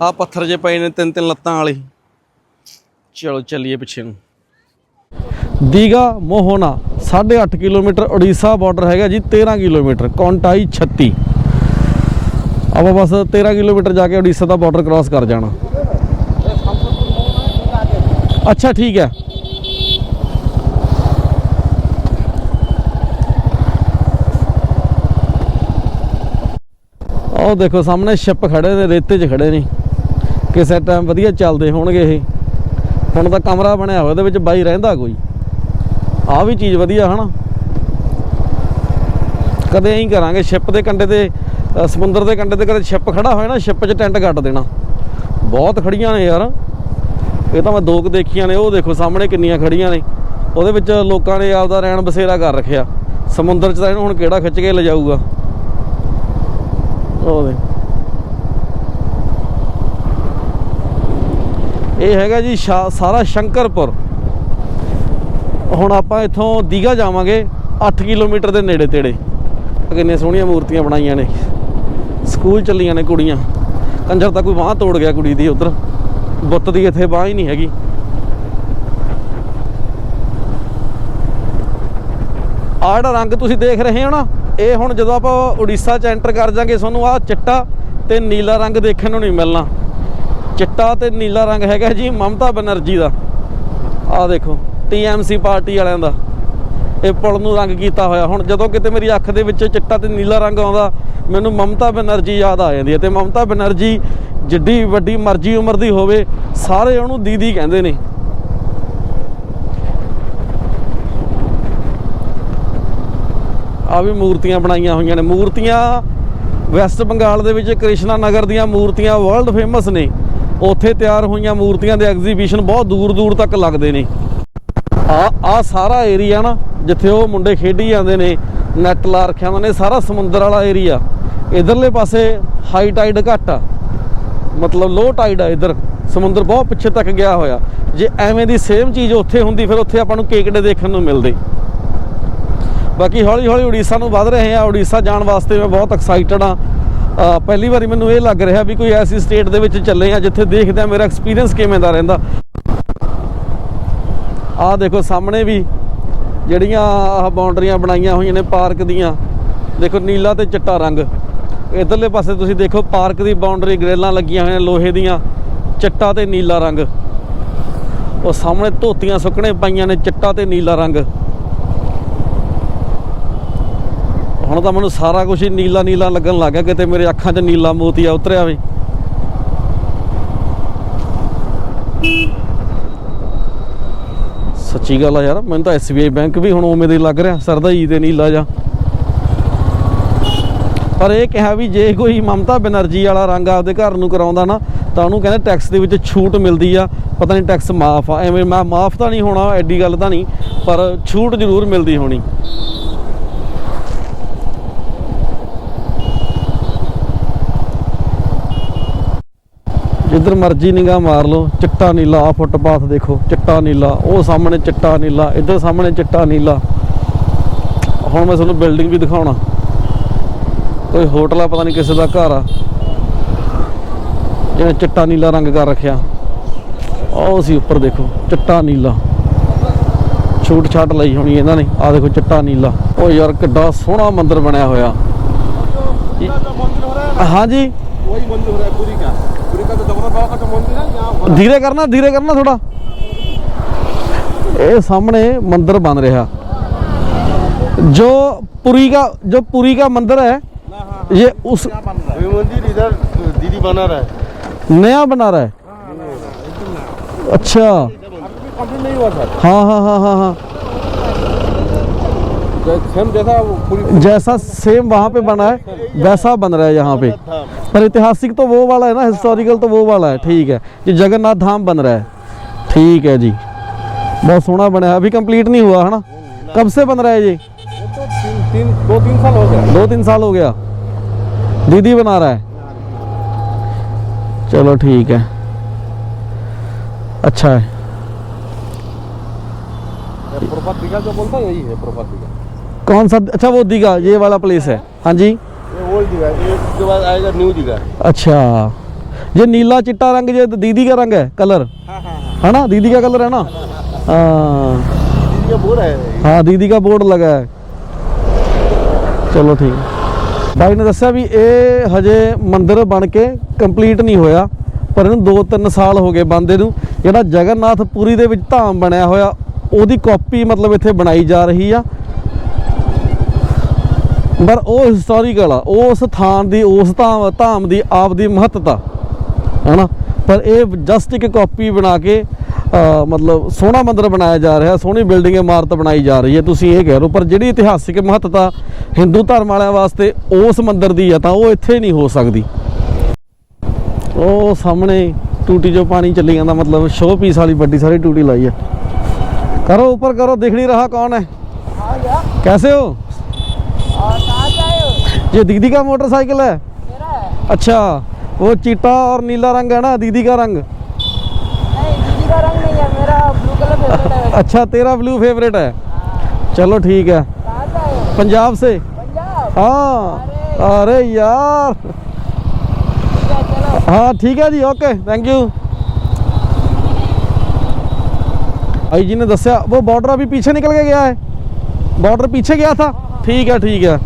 ਆ ਪੱਥਰ ਜੇ ਪਏ ਨੇ ਤਿੰਨ ਤਿੰਨ ਲੱਤਾਂ ਵਾਲੇ। ਚਲੋ, ਚੱਲੀਏ ਪਿੱਛੇ ਨੂੰ। ਦੀਗਾ ਮੋਹਨਾ 8.5 ਕਿਲੋਮੀਟਰ ਉੜੀਸਾ ਬਾਰਡਰ ਹੈਗਾ ਜੀ 13 ਕਿਲੋਮੀਟਰ, ਕੌਂਟਾਈ 36 ਆਪਾਂ ਬਸ 13 ਕਿਲੋਮੀਟਰ ਜਾ ਕੇ ਉੜੀਸਾ ਦਾ ਬਾਰਡਰ ਕ੍ਰਾਸ ਕਰ ਜਾਣਾ। ਅੱਛਾ, ਠੀਕ ਹੈ। ਉਹ ਦੇਖੋ, ਸਾਹਮਣੇ ਸ਼ਿਪ ਖੜੇ ਨੇ, ਰੇਤੇ 'ਚ ਖੜੇ ਨੇ। ਕਿਸੇ ਟਾਈਮ ਵਧੀਆ ਚੱਲਦੇ ਹੋਣਗੇ ਇਹ। ਹੁਣ ਤਾਂ ਕਮਰਾ ਬਣਿਆ ਹੋਇਆ, ਉਹਦੇ ਵਿੱਚ ਬਾਈ ਰਹਿੰਦਾ ਕੋਈ। ਆ ਵੀ ਚੀਜ਼ ਵਧੀਆ, ਹਨਾ? ਕਦੇ ਐਂ ਕਰਾਂਗੇ, ਸ਼ਿਪ ਦੇ ਕੰਢੇ ਤੇ ਸਮੁੰਦਰ ਦੇ ਕੰਢੇ ਤੇ ਕਦੇ ਸ਼ਿਪ ਖੜਾ ਹੋਇਆ ਨਾ, ਸ਼ਿਪ 'ਚ ਟੈਂਟ ਗੱਡ ਦੇਣਾ। ਬਹੁਤ ਖੜੀਆਂ ਨੇ ਯਾਰ। ਇਹ ਤਾਂ ਮੈਂ ਦੋ ਕੁ ਦੇਖੀਆਂ ਨੇ, ਉਹ ਦੇਖੋ ਸਾਹਮਣੇ ਕਿੰਨੀਆਂ ਖੜੀਆਂ ਨੇ। ਉਹਦੇ ਵਿੱਚ ਲੋਕਾਂ ਨੇ ਆਪਦਾ ਰਹਿਣ ਬਸੇਰਾ ਕਰ ਰੱਖਿਆ। ਸਮੁੰਦਰ 'ਚ ਤਾਂ ਇਹਨੂੰ ਹੁਣ ਕਿਹੜਾ ਖਿੱਚ ਕੇ ਲਿਜਾਊਗਾ? ਉਹ ਇਹ ਹੈਗਾ ਜੀ ਸਾਰਾ ਸ਼ੰਕਰਪੁਰ। ਹੁਣ ਆਪਾਂ ਇੱਥੋਂ ਦੀਗਾ ਜਾਵਾਂਗੇ 8 ਕਿਲੋਮੀਟਰ ਦੇ ਨੇੜੇ ਤੇੜੇ। ਕਿੰਨੇ ਸੋਹਣੀਆਂ ਮੂਰਤੀਆਂ ਬਣਾਈਆਂ ਨੇ। ਸਕੂਲ ਚੱਲੀਆਂ ਨੇ ਕੁੜੀਆਂ। ਕੰਜਰ ਤਾਂ ਕੋਈ ਬਾਹ ਤੋੜ ਗਿਆ ਕੁੜੀ ਦੀ ਉਧਰ। ਬੁੱਤ ਦੀ ਇੱਥੇ ਬਾਹ ਹੀ ਨਹੀਂ ਹੈਗੀ। ਆਹ ਰੰਗ ਤੁਸੀਂ ਦੇਖ ਰਹੇ ਹੋ ਨਾ, ਇਹ ਹੁਣ ਜਦੋਂ ਆਪਾਂ ਉੜੀਸਾ ਚ ਐਂਟਰ ਕਰ ਜਾਾਂਗੇ, ਤੁਹਾਨੂੰ ਆਹ ਚਿੱਟਾ ਤੇ ਨੀਲਾ ਰੰਗ ਦੇਖਣ ਨੂੰ ਨਹੀਂ ਮਿਲਣਾ। ਚਿੱਟਾ ਤੇ ਨੀਲਾ ਰੰਗ ਹੈਗਾ ਜੀ ਮਮਤਾ ਬਨਰਜੀ ਦਾ। ਆਹ ਦੇਖੋ। ਟੀਐਮਸੀ ਪਾਰਟੀ ਵਾਲਿਆਂ ਦਾ। ਇਹ ਪੁਲ ਨੂੰ ਰੰਗ ਕੀਤਾ ਹੋਇਆ। ਹੁਣ ਜਦੋਂ ਕਿਤੇ ਮੇਰੀ ਅੱਖ ਦੇ ਵਿੱਚ ਚਿੱਟਾ ਤੇ ਨੀਲਾ ਰੰਗ ਆਉਂਦਾ, ਮੈਨੂੰ ਮਮਤਾ ਬਨਰਜੀ ਯਾਦ ਆ ਜਾਂਦੀ ਹੈ ਤੇ ਮਮਤਾ ਬਨਰਜੀ ਜਿੱਡੀ ਵੱਡੀ ਮਰਜ਼ੀ ਉਮਰ ਦੀ ਹੋਵੇ, ਸਾਰੇ ਉਹਨੂੰ ਦੀਦੀ ਕਹਿੰਦੇ ਨੇ। ਆ ਵੀ ਮੂਰਤੀਆਂ ਬਣਾਈਆਂ ਹੋਈਆਂ ਨੇ। ਮੂਰਤੀਆਂ ਵੈਸਟ ਬੰਗਾਲ ਦੇ ਵਿੱਚ ਕ੍ਰਿਸ਼ਨਾ ਨਗਰ ਦੀਆਂ ਮੂਰਤੀਆਂ ਵਰਲਡ ਫੇਮਸ ਨੇ। ਉੱਥੇ ਤਿਆਰ ਹੋਈਆਂ ਮੂਰਤੀਆਂ ਦੇ ਐਗਜ਼ੀਬਿਸ਼ਨ ਬਹੁਤ ਦੂਰ ਦੂਰ ਤੱਕ ਲੱਗਦੇ ਨੇ। ਆ ਆ ਸਾਰਾ ਏਰੀਆ ਨਾ ਜਿੱਥੇ ਉਹ ਮੁੰਡੇ ਖੇਡੀ ਜਾਂਦੇ ਨੇ ਨੈਟ ਲਾ ਰੱਖਿਆ ਉਹਨਾਂ ਨੇ, ਸਾਰਾ ਸਮੁੰਦਰ ਵਾਲਾ ਏਰੀਆ ਇਧਰਲੇ ਪਾਸੇ ਹਾਈ ਟਾਈਡ ਘੱਟ ਆ। ਮਤਲਬ ਲੋ ਟਾਈਡ ਆ ਇਧਰ। ਸਮੁੰਦਰ ਬਹੁਤ ਪਿੱਛੇ ਤੱਕ ਗਿਆ ਹੋਇਆ। ਜੇ ਐਵੇਂ ਦੀ ਸੇਮ ਚੀਜ਼ ਉੱਥੇ ਹੁੰਦੀ, ਫਿਰ ਉੱਥੇ ਆਪਾਂ ਨੂੰ ਕੇਕੜੇ ਦੇਖਣ ਨੂੰ ਮਿਲਦੇ। ਬਾਕੀ ਹੌਲੀ ਹੌਲੀ ਉੜੀਸਾ ਨੂੰ ਵਧ ਰਹੇ ਆ। ਉੜੀਸਾ ਜਾਣ ਵਾਸਤੇ ਮੈਂ ਬਹੁਤ ਐਕਸਾਈਟਡ ਆ ਪਹਿਲੀ ਵਾਰੀ ਮੈਨੂੰ ਇਹ ਲੱਗ ਰਿਹਾ ਵੀ ਕੋਈ ਐਸੀ ਸਟੇਟ ਦੇ ਵਿੱਚ ਚੱਲੇ ਆ, ਜਿੱਥੇ ਦੇਖਦੇ ਆ ਮੇਰਾ ਐਕਸਪੀਰੀਅੰਸ ਕਿਵੇਂ ਦਾ ਰਹਿੰਦਾ। ਆਹ ਦੇਖੋ ਸਾਹਮਣੇ ਵੀ ਜਿਹੜੀਆਂ ਆਹ ਬਾਉਂਡਰੀਆਂ ਬਣਾਈਆਂ ਹੋਈਆਂ ਨੇ ਪਾਰਕ ਦੀਆਂ। ਦੇਖੋ ਨੀਲਾ ਤੇ ਚਿੱਟਾ ਰੰਗ। ਇਧਰਲੇ ਪਾਸੇ ਤੁਸੀਂ ਦੇਖੋ ਪਾਰਕ ਦੀ ਬਾਉਂਡਰੀ ਗ੍ਰਿਲਾਂ ਲੱਗੀਆਂ ਹੋਈਆਂ ਲੋਹੇ ਦੀਆਂ, ਚਿੱਟਾ ਤੇ ਨੀਲਾ ਰੰਗ। ਉਹ ਸਾਹਮਣੇ ਧੋਤੀਆਂ ਸੁੱਕਣੇ ਪਾਈਆਂ ਨੇ, ਚਿੱਟਾ ਤੇ ਨੀਲਾ ਰੰਗ। ਹੁਣ ਤਾਂ ਮੈਨੂੰ ਸਾਰਾ ਕੁਝ ਹੀ ਨੀਲਾ ਨੀਲਾ ਲੱਗਣ ਲੱਗ ਗਿਆ, ਕਿਤੇ ਮੇਰੇ ਅੱਖਾਂ 'ਚ ਨੀਲਾ ਮੋਤੀਆ ਉਤਰਿਆ ਵੇ। ਸੱਚੀ ਗੱਲ ਆ ਯਾਰ, ਮੈਨੂੰ ਤਾਂ SBI ਬੈਂਕ ਵੀ ਹੁਣ ਉਵੇਂ ਦੇ ਲੱਗ ਰਿਹਾ ਸਰਦਾ ਹੀ ਤੇ ਨੀਲਾ ਜਾ। ਪਰ ਇਹ ਕਿਹਾ ਵੀ ਜੇ ਕੋਈ ਮਮਤਾ ਬੈਨਰਜੀ ਵਾਲਾ ਰੰਗ ਆਪਦੇ ਘਰ ਨੂੰ ਕਰਾਉਂਦਾ ਨਾ, ਤਾਂ ਉਹਨੂੰ ਕਹਿੰਦੇ ਟੈਕਸ ਦੇ ਵਿੱਚ ਛੂਟ ਮਿਲਦੀ ਆ, ਪਤਾ ਨਹੀਂ ਟੈਕਸ ਮਾਫ ਆ, ਐਵੇਂ ਮੈਂ ਮਾਫ ਤਾਂ ਨਹੀਂ ਹੋਣਾ, ਐਡੀ ਗੱਲ ਤਾਂ ਨਹੀਂ ਪਰ ਛੂਟ ਜ਼ਰੂਰ ਮਿਲਦੀ ਹੋਣੀ। ਜਿੱਧਰ ਮਰਜ਼ੀ ਨਿਗਾ ਮਾਰ ਲਓ ਚਿੱਟਾ ਨੀਲਾ ਆ ਫੁੱਟਪਾਥ ਦੇਖੋ ਚਿੱਟਾ ਨੀਲਾ ਉਹ ਸਾਹਮਣੇ ਚਿੱਟਾ ਨੀਲਾ ਇੱਧਰ ਸਾਹਮਣੇ ਚਿੱਟਾ ਨੀਲਾ। ਹੁਣ ਮੈਂ ਤੁਹਾਨੂੰ ਬਿਲਡਿੰਗ ਵੀ ਦਿਖਾਉਣਾ। ਕੋਈ ਹੋਟਲ ਆ ਪਤਾ ਨਹੀਂ ਕਿਸੇ ਦਾ ਘਰ ਆ। ਜਿਹਨੇ ਚਿੱਟਾ ਨੀਲਾ ਰੰਗ ਕਰ ਰੱਖਿਆ। ਉਹ ਸੀ ਉੱਪਰ ਦੇਖੋ ਚਿੱਟਾ ਨੀਲਾ। ਛੂਟ ਛਾਟ ਲਈ ਹੋਣੀ ਇਹਨਾਂ ਨੇ। ਆ ਦੇਖੋ ਚਿੱਟਾ ਨੀਲਾ। ਉਹ ਯਾਰ ਕਿੱਡਾ ਸੋਹਣਾ ਮੰਦਿਰ ਬਣਿਆ ਹੋਇਆ। ਹਾਂਜੀ। वही मंदिर हो रहा है पुरी का। पुरी का तो जगन्नाथ बाबा का जो मंदिर है यहाँ धीरे करना धीरे करना थोड़ा। ये सामने मंदिर बन रहा जो पुरी का जो पुरी का मंदिर है हाँ, हाँ, हाँ। ये उस मंदिर इधर दीदी बना रहा है। नया बना रहा है? अच्छा। हाँ हाँ हाँ हाँ हाँ। सेम जैसा पूरी जैसा सेम वहाँ पे बना है वैसा बन रहा है यहाँ पे। पर ऐतिहासिक तो वो वाला है ना हिस्टोरिकल तो वो वाला है ठीक है। ये जगन्नाथ धाम बन रहा है। ठीक है जी। बहुत सोना बना है। अभी कंप्लीट नहीं हुआ है ना? कब से बन रहा है ये? तो तीन तीन दो तीन साल हो गया। दो तीन साल हो गया। दीदी बना रहा है। चलो ठीक है। अच्छा है। दिघा जो बोलता है यही है प्रभात दिघा। कौन सा अच्छा वो दीघा ये वाला प्लेस है हाँ जी ये ओल्ड दिघा है ये इसके बाद आएगा न्यू दिघा अच्छा ये नीला चिट्टा रंग ये तो दीदी का रंग है कलर हाँ हाँ हाँ है ना दीदी का कलर है ना हाँ ये बोल रहा है ਹਾਂ ਦੀਦੀ ਦਾ ਬੋਰਡ ਲਗਾ ਹੈ ਚਲੋ ਠੀਕ ਬਾਈ ਨੇ ਦੱਸਿਆ ਵੀ ਇਹ ਹਜੇ ਮੰਦਿਰ ਬਣ ਕੇ ਕੰਪਲੀਟ ਨਹੀਂ ਹੋਇਆ ਪਰ ਇਹਨੂੰ 2-3 ਸਾਲ ਹੋ ਗਏ ਬੰਦੇ ਨੂੰ ਜਿਹੜਾ ਜਗਨਨਾਥ ਪੁਰੀ ਦੇ ਵਿੱਚ ਧਾਮ ਬਣਿਆ ਹੋਇਆ ਉਹਦੀ ਕਾਪੀ ਮਤਲਬ ਇੱਥੇ ਬਣਾਈ ਜਾ ਰਹੀ ਆ ਪਰ ਉਹ ਹਿਸਟੋਰੀਕਲ ਆ ਉਸ ਥਾਨ ਦੀ ਉਸ ਧਾਮ ਧਾਮ ਦੀ ਆਪ ਦੀ ਮਹੱਤਤਾ ਹਨਾ? ਪਰ ਇਹ ਜਸਟ ਇੱਕ ਕਾਪੀ ਬਣਾ ਕੇ ਮਤਲਬ ਸੋਹਣਾ ਮੰਦਰ ਬਣਾਇਆ ਜਾ ਰਿਹਾ ਸੋਹਣੀ ਬਿਲਡਿੰਗ ਇਮਾਰਤ ਬਣਾਈ ਜਾ ਰਹੀ ਹੈ ਤੁਸੀਂ ਇਹ ਕਹਿ ਰਹੇ ਪਰ ਜਿਹੜੀ ਇਤਿਹਾਸਿਕ ਮਹੱਤਤਾ ਹਿੰਦੂ ਧਰਮ ਵਾਲਿਆਂ ਵਾਸਤੇ ਉਸ ਮੰਦਰ ਦੀ ਆ ਤਾਂ ਉਹ ਇੱਥੇ ਨਹੀਂ ਹੋ ਸਕਦੀ। ਉਹ ਸਾਹਮਣੇ ਟੂਟੀ ਜੋ ਪਾਣੀ ਚੱਲੀ ਜਾਂਦਾ ਮਤਲਬ ਸ਼ੋ ਪੀਸ ਵਾਲੀ ਵੱਡੀ ਸਾਰੀ ਟੂਟੀ ਲਾਈ ਹੈ ਕਰੋ ਉੱਪਰ ਕਰੋ ਦਿਖ ਨਹੀਂ ਰਹਾ ਕੌਣ ਹੈ? ਹਾਂ ਯਾ ਕੈਸੇ ਹੋ? ये दीदी का मोटरसाइकिल है? अच्छा वो चीटा और नीला रंग है ना दीदी का रंग? नहीं दीदी का रंग नहीं है मेरा ब्लू कलर फेवरेट है। अच्छा तेरा ब्लू फेवरेट है? चलो ठीक है। हो? पंजाब से? हाँ। अरे। यार। है हाँ ठीक है जी ओके थैंक यू भाई जी ने दसिया वो बॉर्डर अभी पीछे निकल के गया है। बॉर्डर पीछे गया था? ठीक है ठीक है।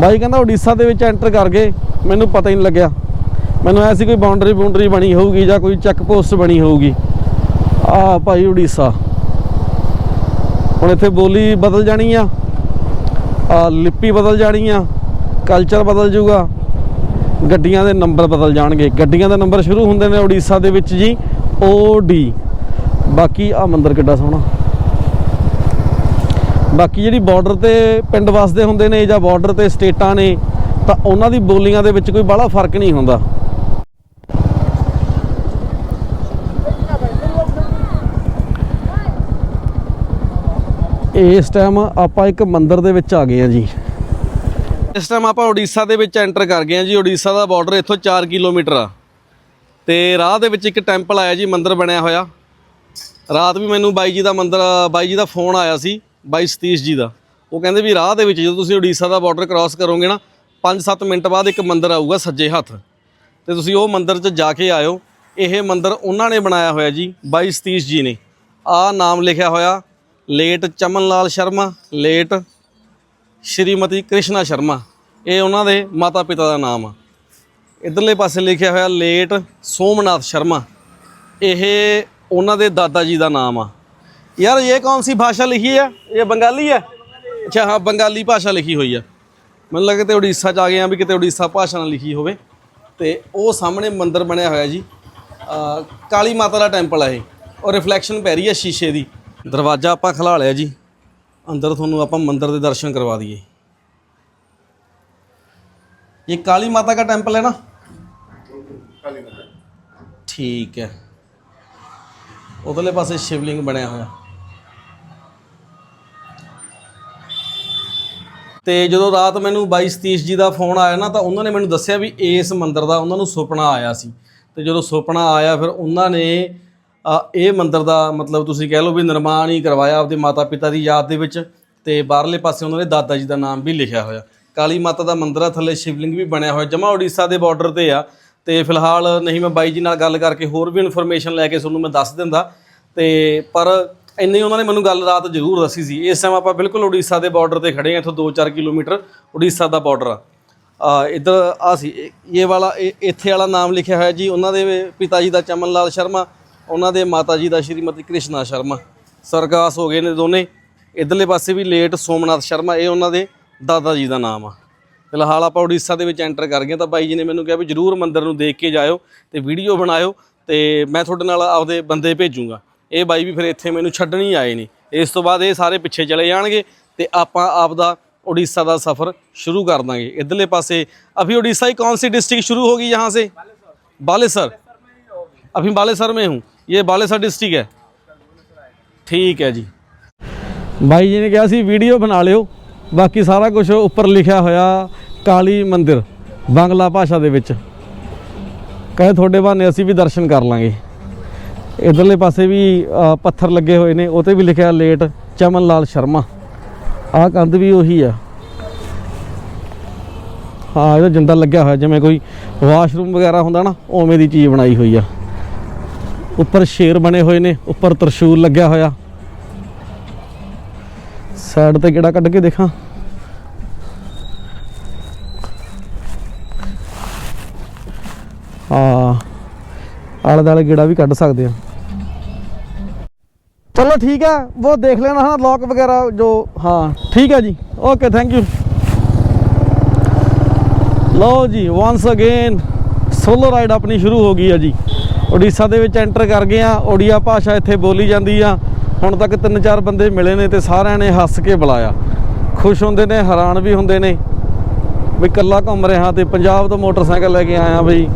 ਬਾਈ ਕਹਿੰਦਾ ਉੜੀਸਾ ਦੇ ਵਿੱਚ ਐਂਟਰ ਕਰ ਗਏ, ਮੈਨੂੰ ਪਤਾ ਹੀ ਨਹੀਂ ਲੱਗਿਆ। ਮੈਨੂੰ ਐਸੀ ਕੋਈ ਬਾਉਂਡਰੀ ਬਾਉਂਡਰੀ ਬਣੀ ਹੋਊਗੀ ਜਾਂ ਕੋਈ ਚੈੱਕ ਪੋਸਟ ਬਣੀ ਹੋਊਗੀ। ਆ ਭਾਈ ਉੜੀਸਾ। ਹੁਣ ਇੱਥੇ ਬੋਲੀ ਬਦਲ ਜਾਣੀ ਆ ਆ ਲਿਪੀ ਬਦਲ ਜਾਣੀ ਆ ਕਲਚਰ ਬਦਲ ਜਾਊਗਾ, ਗੱਡੀਆਂ ਦੇ ਨੰਬਰ ਬਦਲ ਜਾਣਗੇ। ਗੱਡੀਆਂ ਦੇ ਨੰਬਰ ਸ਼ੁਰੂ ਹੁੰਦੇ ਨੇ ਉੜੀਸਾ ਦੇ ਵਿੱਚ ਜੀ ਡੀ ਬਾਕੀ ਆ ਮੰਦਰ ਕਿੱਡਾ ਸੋਹਣਾ। ਬਾਕੀ ਜਿਹੜੀ ਬਾਰਡਰ ਤੇ ਪਿੰਡ ਵਸਦੇ ਹੁੰਦੇ ਨੇ ਜਾਂ ਬਾਰਡਰ ਤੇ ਸਟੇਟਾਂ ਨੇ, ਤਾਂ ਉਹਨਾਂ ਦੀ ਬੋਲੀਆਂ ਦੇ ਵਿੱਚ ਕੋਈ ਬੜਾ ਫ਼ਰਕ ਨਹੀਂ ਹੁੰਦਾ। ਇਸ ਟਾਈਮ ਆਪਾਂ ਇੱਕ ਮੰਦਿਰ ਦੇ ਵਿੱਚ ਆ ਗਏ ਆ ਜੀ। ਇਸ ਟਾਈਮ ਆਪਾਂ ਉੜੀਸਾ ਦੇ ਵਿੱਚ ਐਂਟਰ ਕਰ ਗਏ ਆ ਜੀ। ਉੜੀਸਾ ਦਾ ਬਾਰਡਰ ਇੱਥੋਂ 4 ਕਿਲੋਮੀਟਰ ਆ। ਤੇ ਰਾਹ ਦੇ ਵਿੱਚ ਇੱਕ ਟੈਂਪਲ ਆਇਆ ਜੀ, ਮੰਦਿਰ ਬਣਿਆ ਹੋਇਆ। ਰਾਤ ਵੀ ਮੈਨੂੰ ਬਾਈ ਜੀ ਦਾ ਮੰਦਿਰ, ਬਾਈ ਜੀ ਦਾ ਫੋਨ ਆਇਆ ਸੀ। ਬਾਈ ਸਤੀਸ਼ ਜੀ ਦਾ। ਉਹ ਕਹਿੰਦੇ ਵੀ ਰਾਹ ਦੇ ਵਿੱਚ ਜਦੋਂ ਤੁਸੀਂ ਉੜੀਸਾ ਦਾ ਬਾਰਡਰ ਕ੍ਰਾਸ ਕਰੋਗੇ ਨਾ 5-7 ਮਿੰਟ ਬਾਅਦ ਇੱਕ ਮੰਦਿਰ ਆਊਗਾ ਸੱਜੇ ਹੱਥ। ਤੇ ਤੁਸੀਂ ਉਹ ਮੰਦਿਰ 'ਚ ਜਾ ਕੇ ਆਇਓ। ਇਹ ਮੰਦਿਰ ਉਹਨਾਂ ਨੇ ਬਣਾਇਆ ਹੋਇਆ ਜੀ, ਬਾਈ ਸਤੀਸ਼ ਜੀ ਨੇ। ਆ ਨਾਮ ਲਿਖਿਆ ਹੋਇਆ, ਲੇਟ ਚਮਨ ਲਾਲ ਸ਼ਰਮਾ, ਲੇਟ ਸ਼੍ਰੀਮਤੀ ਕ੍ਰਿਸ਼ਨਾ ਸ਼ਰਮਾ। ਇਹ ਉਹਨਾਂ ਦੇ ਮਾਤਾ ਪਿਤਾ ਦਾ ਨਾਮ ਆ। ਇਧਰਲੇ ਪਾਸੇ ਲਿਖਿਆ ਹੋਇਆ, ਲੇਟ ਸੋਮਨਾਥ ਸ਼ਰਮਾ। ਇਹ ਉਹਨਾਂ ਦੇ ਦਾਦਾ ਜੀ ਦਾ ਨਾਮ ਆ। ਯਾਰ ਇਹ ਕੌਣ ਸੀ ਭਾਸ਼ਾ ਲਿਖੀ ਹੈ ਇਹ ਬੰਗਾਲੀ ਹੈ ਅੱਛਾ, ਹਾਂ, ਬੰਗਾਲੀ ਭਾਸ਼ਾ ਲਿਖੀ ਹੋਈ ਆ। ਮੈਨੂੰ ਲੱਗਾ ਤੇ ਉੜੀਸਾ ਚ ਆ ਗਏ ਆ ਵੀ ਕਿਤੇ ਉੜੀਸਾ ਭਾਸ਼ਾ ਨਾਲ ਲਿਖੀ ਹੋਵੇ। ਤੇ ਉਹ ਸਾਹਮਣੇ ਮੰਦਿਰ ਬਣਿਆ ਹੋਇਆ ਜੀ। ਕਾਲੀ ਮਾਤਾ ਦਾ ਟੈਂਪਲ ਹੈ ਇਹ। ਔਰ ਰਿਫਲੈਕਸ਼ਨ ਪੈ ਰਹੀ ਹੈ ਸ਼ੀਸ਼ੇ ਦੀ। ਦਰਵਾਜ਼ਾ ਆਪਾਂ ਖਲਾ ਲਿਆ ਜੀ। ਅੰਦਰ ਤੁਹਾਨੂੰ ਆਪਾਂ ਮੰਦਿਰ ਦੇ ਦਰਸ਼ਨ ਕਰਵਾ ਦਈਏ। ਇਹ ਕਾਲੀ ਮਾਤਾ ਦਾ ਟੈਂਪਲ ਹੈ ਨਾ? ਠੀਕ ਹੈ। ਉਧਰਲੇ ਪਾਸੇ ਸ਼ਿਵਲਿੰਗ ਬਣਿਆ ਹੋਇਆ। ਤੇ ਜਦੋਂ ਰਾਤ ਮੈਨੂੰ ਬਾਈ ਸਤੀਸ਼ ਜੀ ਦਾ ਫੋਨ ਆਇਆ ਨਾ, ਤਾਂ ਉਹਨਾਂ ਨੇ ਮੈਨੂੰ ਦੱਸਿਆ ਵੀ ਇਸ ਮੰਦਿਰ ਦਾ ਉਹਨਾਂ ਨੂੰ ਸੁਪਨਾ ਆਇਆ ਸੀ। ਤੇ ਜਦੋਂ ਸੁਪਨਾ ਆਇਆ, ਫਿਰ ਉਹਨਾਂ ਨੇ ਇਹ ਮੰਦਿਰ ਦਾ ਮਤਲਬ ਤੁਸੀਂ ਕਹਿ ਲਓ ਵੀ ਨਿਰਮਾਣ ਹੀ ਕਰਵਾਇਆ ਆਪਦੇ ਮਾਤਾ ਪਿਤਾ ਦੀ ਯਾਦ ਦੇ ਵਿੱਚ ਤੇ ਬਾਹਰਲੇ ਪਾਸੇ ਉਹਨਾਂ ਨੇ ਦਾਦਾ ਜੀ ਦਾ ਨਾਮ ਵੀ ਲਿਖਿਆ ਹੋਇਆ। ਕਾਲੀ ਮਾਤਾ ਦਾ ਮੰਦਿਰ ਆ, ਥੱਲੇ ਸ਼ਿਵਲਿੰਗ ਵੀ ਬਣਿਆ ਹੋਇਆ, ਜਮਾ ਉੜੀਸਾ ਦੇ ਬਾਰਡਰ ਤੇ ਆ। ਤੇ ਫਿਲਹਾਲ ਨਹੀਂ ਮੈਂ ਬਾਈ ਜੀ ਨਾਲ ਗੱਲ ਕਰਕੇ ਹੋਰ ਵੀ ਇਨਫੋਰਮੇਸ਼ਨ ਲੈ ਕੇ ਤੁਹਾਨੂੰ ਮੈਂ ਦੱਸ ਦਿੰਦਾ। ਤੇ ਪਰ ਇੰਨੀ ਉਹਨਾਂ ਨੇ ਮੈਨੂੰ ਗੱਲ ਰਾਤ ਜ਼ਰੂਰ ਦੱਸੀ ਸੀ। ਇਸ ਟਾਈਮ ਆਪਾਂ ਬਿਲਕੁਲ ਉੜੀਸਾ ਦੇ ਬਾਰਡਰ ਤੇ ਖੜੇ ਆ ਇੱਥੋਂ 2-4 ਕਿਲੋਮੀਟਰ ਉੜੀਸਾ ਦਾ ਬਾਰਡਰ ਆ। ਆ, ਇਧਰ ਆ ਸੀ, ਇਹ- ਵਾਲਾ, ਇਹ- ਇੱਥੇ ਵਾਲਾ ਨਾਮ ਲਿਖਿਆ ਹੋਇਆ ਜੀ, ਉਹਨਾਂ ਦੇ ਪਿਤਾ ਜੀ ਦਾ ਚਮਨ ਲਾਲ ਸ਼ਰਮਾ, ਉਹਨਾਂ ਦੇ ਮਾਤਾ ਜੀ ਦਾ ਸ਼੍ਰੀਮਤੀ ਕ੍ਰਿਸ਼ਨਾ ਸ਼ਰਮਾ। ਸਰਗਾਸ ਹੋ ਗਏ ਨੇ ਦੋਨੇ। ਇਧਰਲੇ ਪਾਸੇ ਵੀ ਲੇਟ ਸੋਮਨਾਥ ਸ਼ਰਮਾ, ਇਹ ਉਹਨਾਂ ਦੇ ਦਾਦਾ ਜੀ ਦਾ ਨਾਮ ਆ। ਫਿਲਹਾਲ ਆਪਾਂ ਉੜੀਸਾ ਦੇ ਵਿੱਚ ਐਂਟਰ ਕਰ ਗਏ ਤਾਂ ਬਾਈ ਜੀ ਨੇ ਮੈਨੂੰ ਕਿਹਾ ਵੀ ਜਰੂਰ ਮੰਦਿਰ ਨੂੰ ਦੇਖ ਕੇ ਜਾਇਓ ਤੇ ਵੀਡੀਓ ਬਣਾਇਓ ਤੇ ਮੈਂ ਤੁਹਾਡੇ ਨਾਲ ਆਪਦੇ ਬੰਦੇ ਭੇਜੂਗਾ। ਇਹ ਬਾਈ ਵੀ ਫਿਰ ਇੱਥੇ ਮੈਨੂੰ ਛੱਡਣ ਹੀ ਆਏ ਨੇ ਇਸ ਤੋਂ ਬਾਅਦ ਇਹ ਸਾਰੇ ਪਿੱਛੇ ਚਲੇ ਜਾਣਗੇ ਤੇ ਆਪਾਂ ਆਪਦਾ उड़ीसा ਦਾ ਸਫ਼ਰ शुरू कर देंगे इधरले पासे अभी उड़ीसा की कौन सी डिस्ट्रिक्ट शुरू होगी यहाँ से बालेसर अभी बालेसर में हूँ ये बालेसर डिस्ट्रिक्ट है ਠੀਕ ਹੈ ਜੀ ਬਾਈ ਜੀ ਨੇ ਕਿਹਾ ਸੀ ਵੀਡੀਓ ਬਣਾ ਲਿਓ ਬਾਕੀ ਸਾਰਾ ਕੁਝ ਉੱਪਰ ਲਿਖਿਆ ਹੋਇਆ ਕਾਲੀ ਮੰਦਿਰ ਬਾਂਗਲਾ ਭਾਸ਼ਾ ਦੇ ਵਿੱਚ ਕਹੇ ਤੁਹਾਡੇ ਬਹਾਨੇ ਅਸੀਂ ਵੀ ਦਰਸ਼ਨ ਕਰ ਲਾਂਗੇ ਇਧਰਲੇ ਪਾਸੇ ਵੀ ਪੱਥਰ ਲੱਗੇ ਹੋਏ ਨੇ, ਉਹ ਤੇ ਵੀ ਲਿਖਿਆ ਲੇਟ ਚਮਨ ਲਾਲ ਸ਼ਰਮਾ। ਆਹ ਕੰਧ ਵੀ ਉਹੀ ਆ। ਹਾਂ, ਇਹਦਾ ਜੰਦਾ ਲੱਗਿਆ ਹੋਇਆ, ਜਿਵੇਂ ਕੋਈ ਵਾਸ਼ਰੂਮ ਵਗੈਰਾ ਹੁੰਦਾ ਨਾ, ਉਵੇਂ ਦੀ ਚੀਜ਼ ਬਣਾਈ ਹੋਈ ਆ। ਉੱਪਰ ਸ਼ੇਰ ਬਣੇ ਹੋਏ ਨੇ, ਉੱਪਰ ਤਰਸ਼ੂਲ ਲੱਗਿਆ ਹੋਇਆ। ਸਾਈਡ ਤੇ ਕਿਹੜਾ ਕੱਢ ਕੇ ਦੇਖਾਂ। ਹਾਂ। ਆਲੇ ਦਾਲੇ ਗੇੜਾ ਵੀ ਕੱਢ ਸਕਦੇ ਆ। ਚਲੋ ਠੀਕ ਹੈ ਉਹ ਦੇਖ ਲੈਣਾ ਹਾਂ ਲੌਕ ਵਗੈਰਾ ਜੋ, ਹਾਂ, ਠੀਕ ਹੈ ਜੀ ਓਕੇ ਥੈਂਕ ਯੂ ਲਓ ਜੀ ਵਾਂਸ ਅਗੇਨ ਸੋਲੋ ਰਾਈਡ ਆਪਣੀ ਸ਼ੁਰੂ ਹੋ ਗਈ ਹੈ ਜੀ। ਉੜੀਸਾ ਦੇ ਵਿੱਚ ਐਂਟਰ ਕਰ ਗਏ ਆ ਓਡੀਆ ਭਾਸ਼ਾ ਇੱਥੇ ਬੋਲੀ ਜਾਂਦੀ ਆ। ਹੁਣ ਤੱਕ ਤਿੰਨ ਚਾਰ ਬੰਦੇ ਮਿਲੇ ਨੇ ਤੇ ਸਾਰਿਆਂ ਨੇ ਹੱਸ ਕੇ ਬੁਲਾਇਆ। ਖੁਸ਼ ਹੁੰਦੇ ਨੇ, ਹੈਰਾਨ ਵੀ ਹੁੰਦੇ ਨੇ। ਵੀ ਇਕੱਲਾ ਘੁੰਮ ਰਿਹਾ ਤੇ ਪੰਜਾਬ ਤੋਂ ਮੋਟਰਸਾਈਕਲ ਲੈ ਕੇ ਆਇਆ ਬਈ।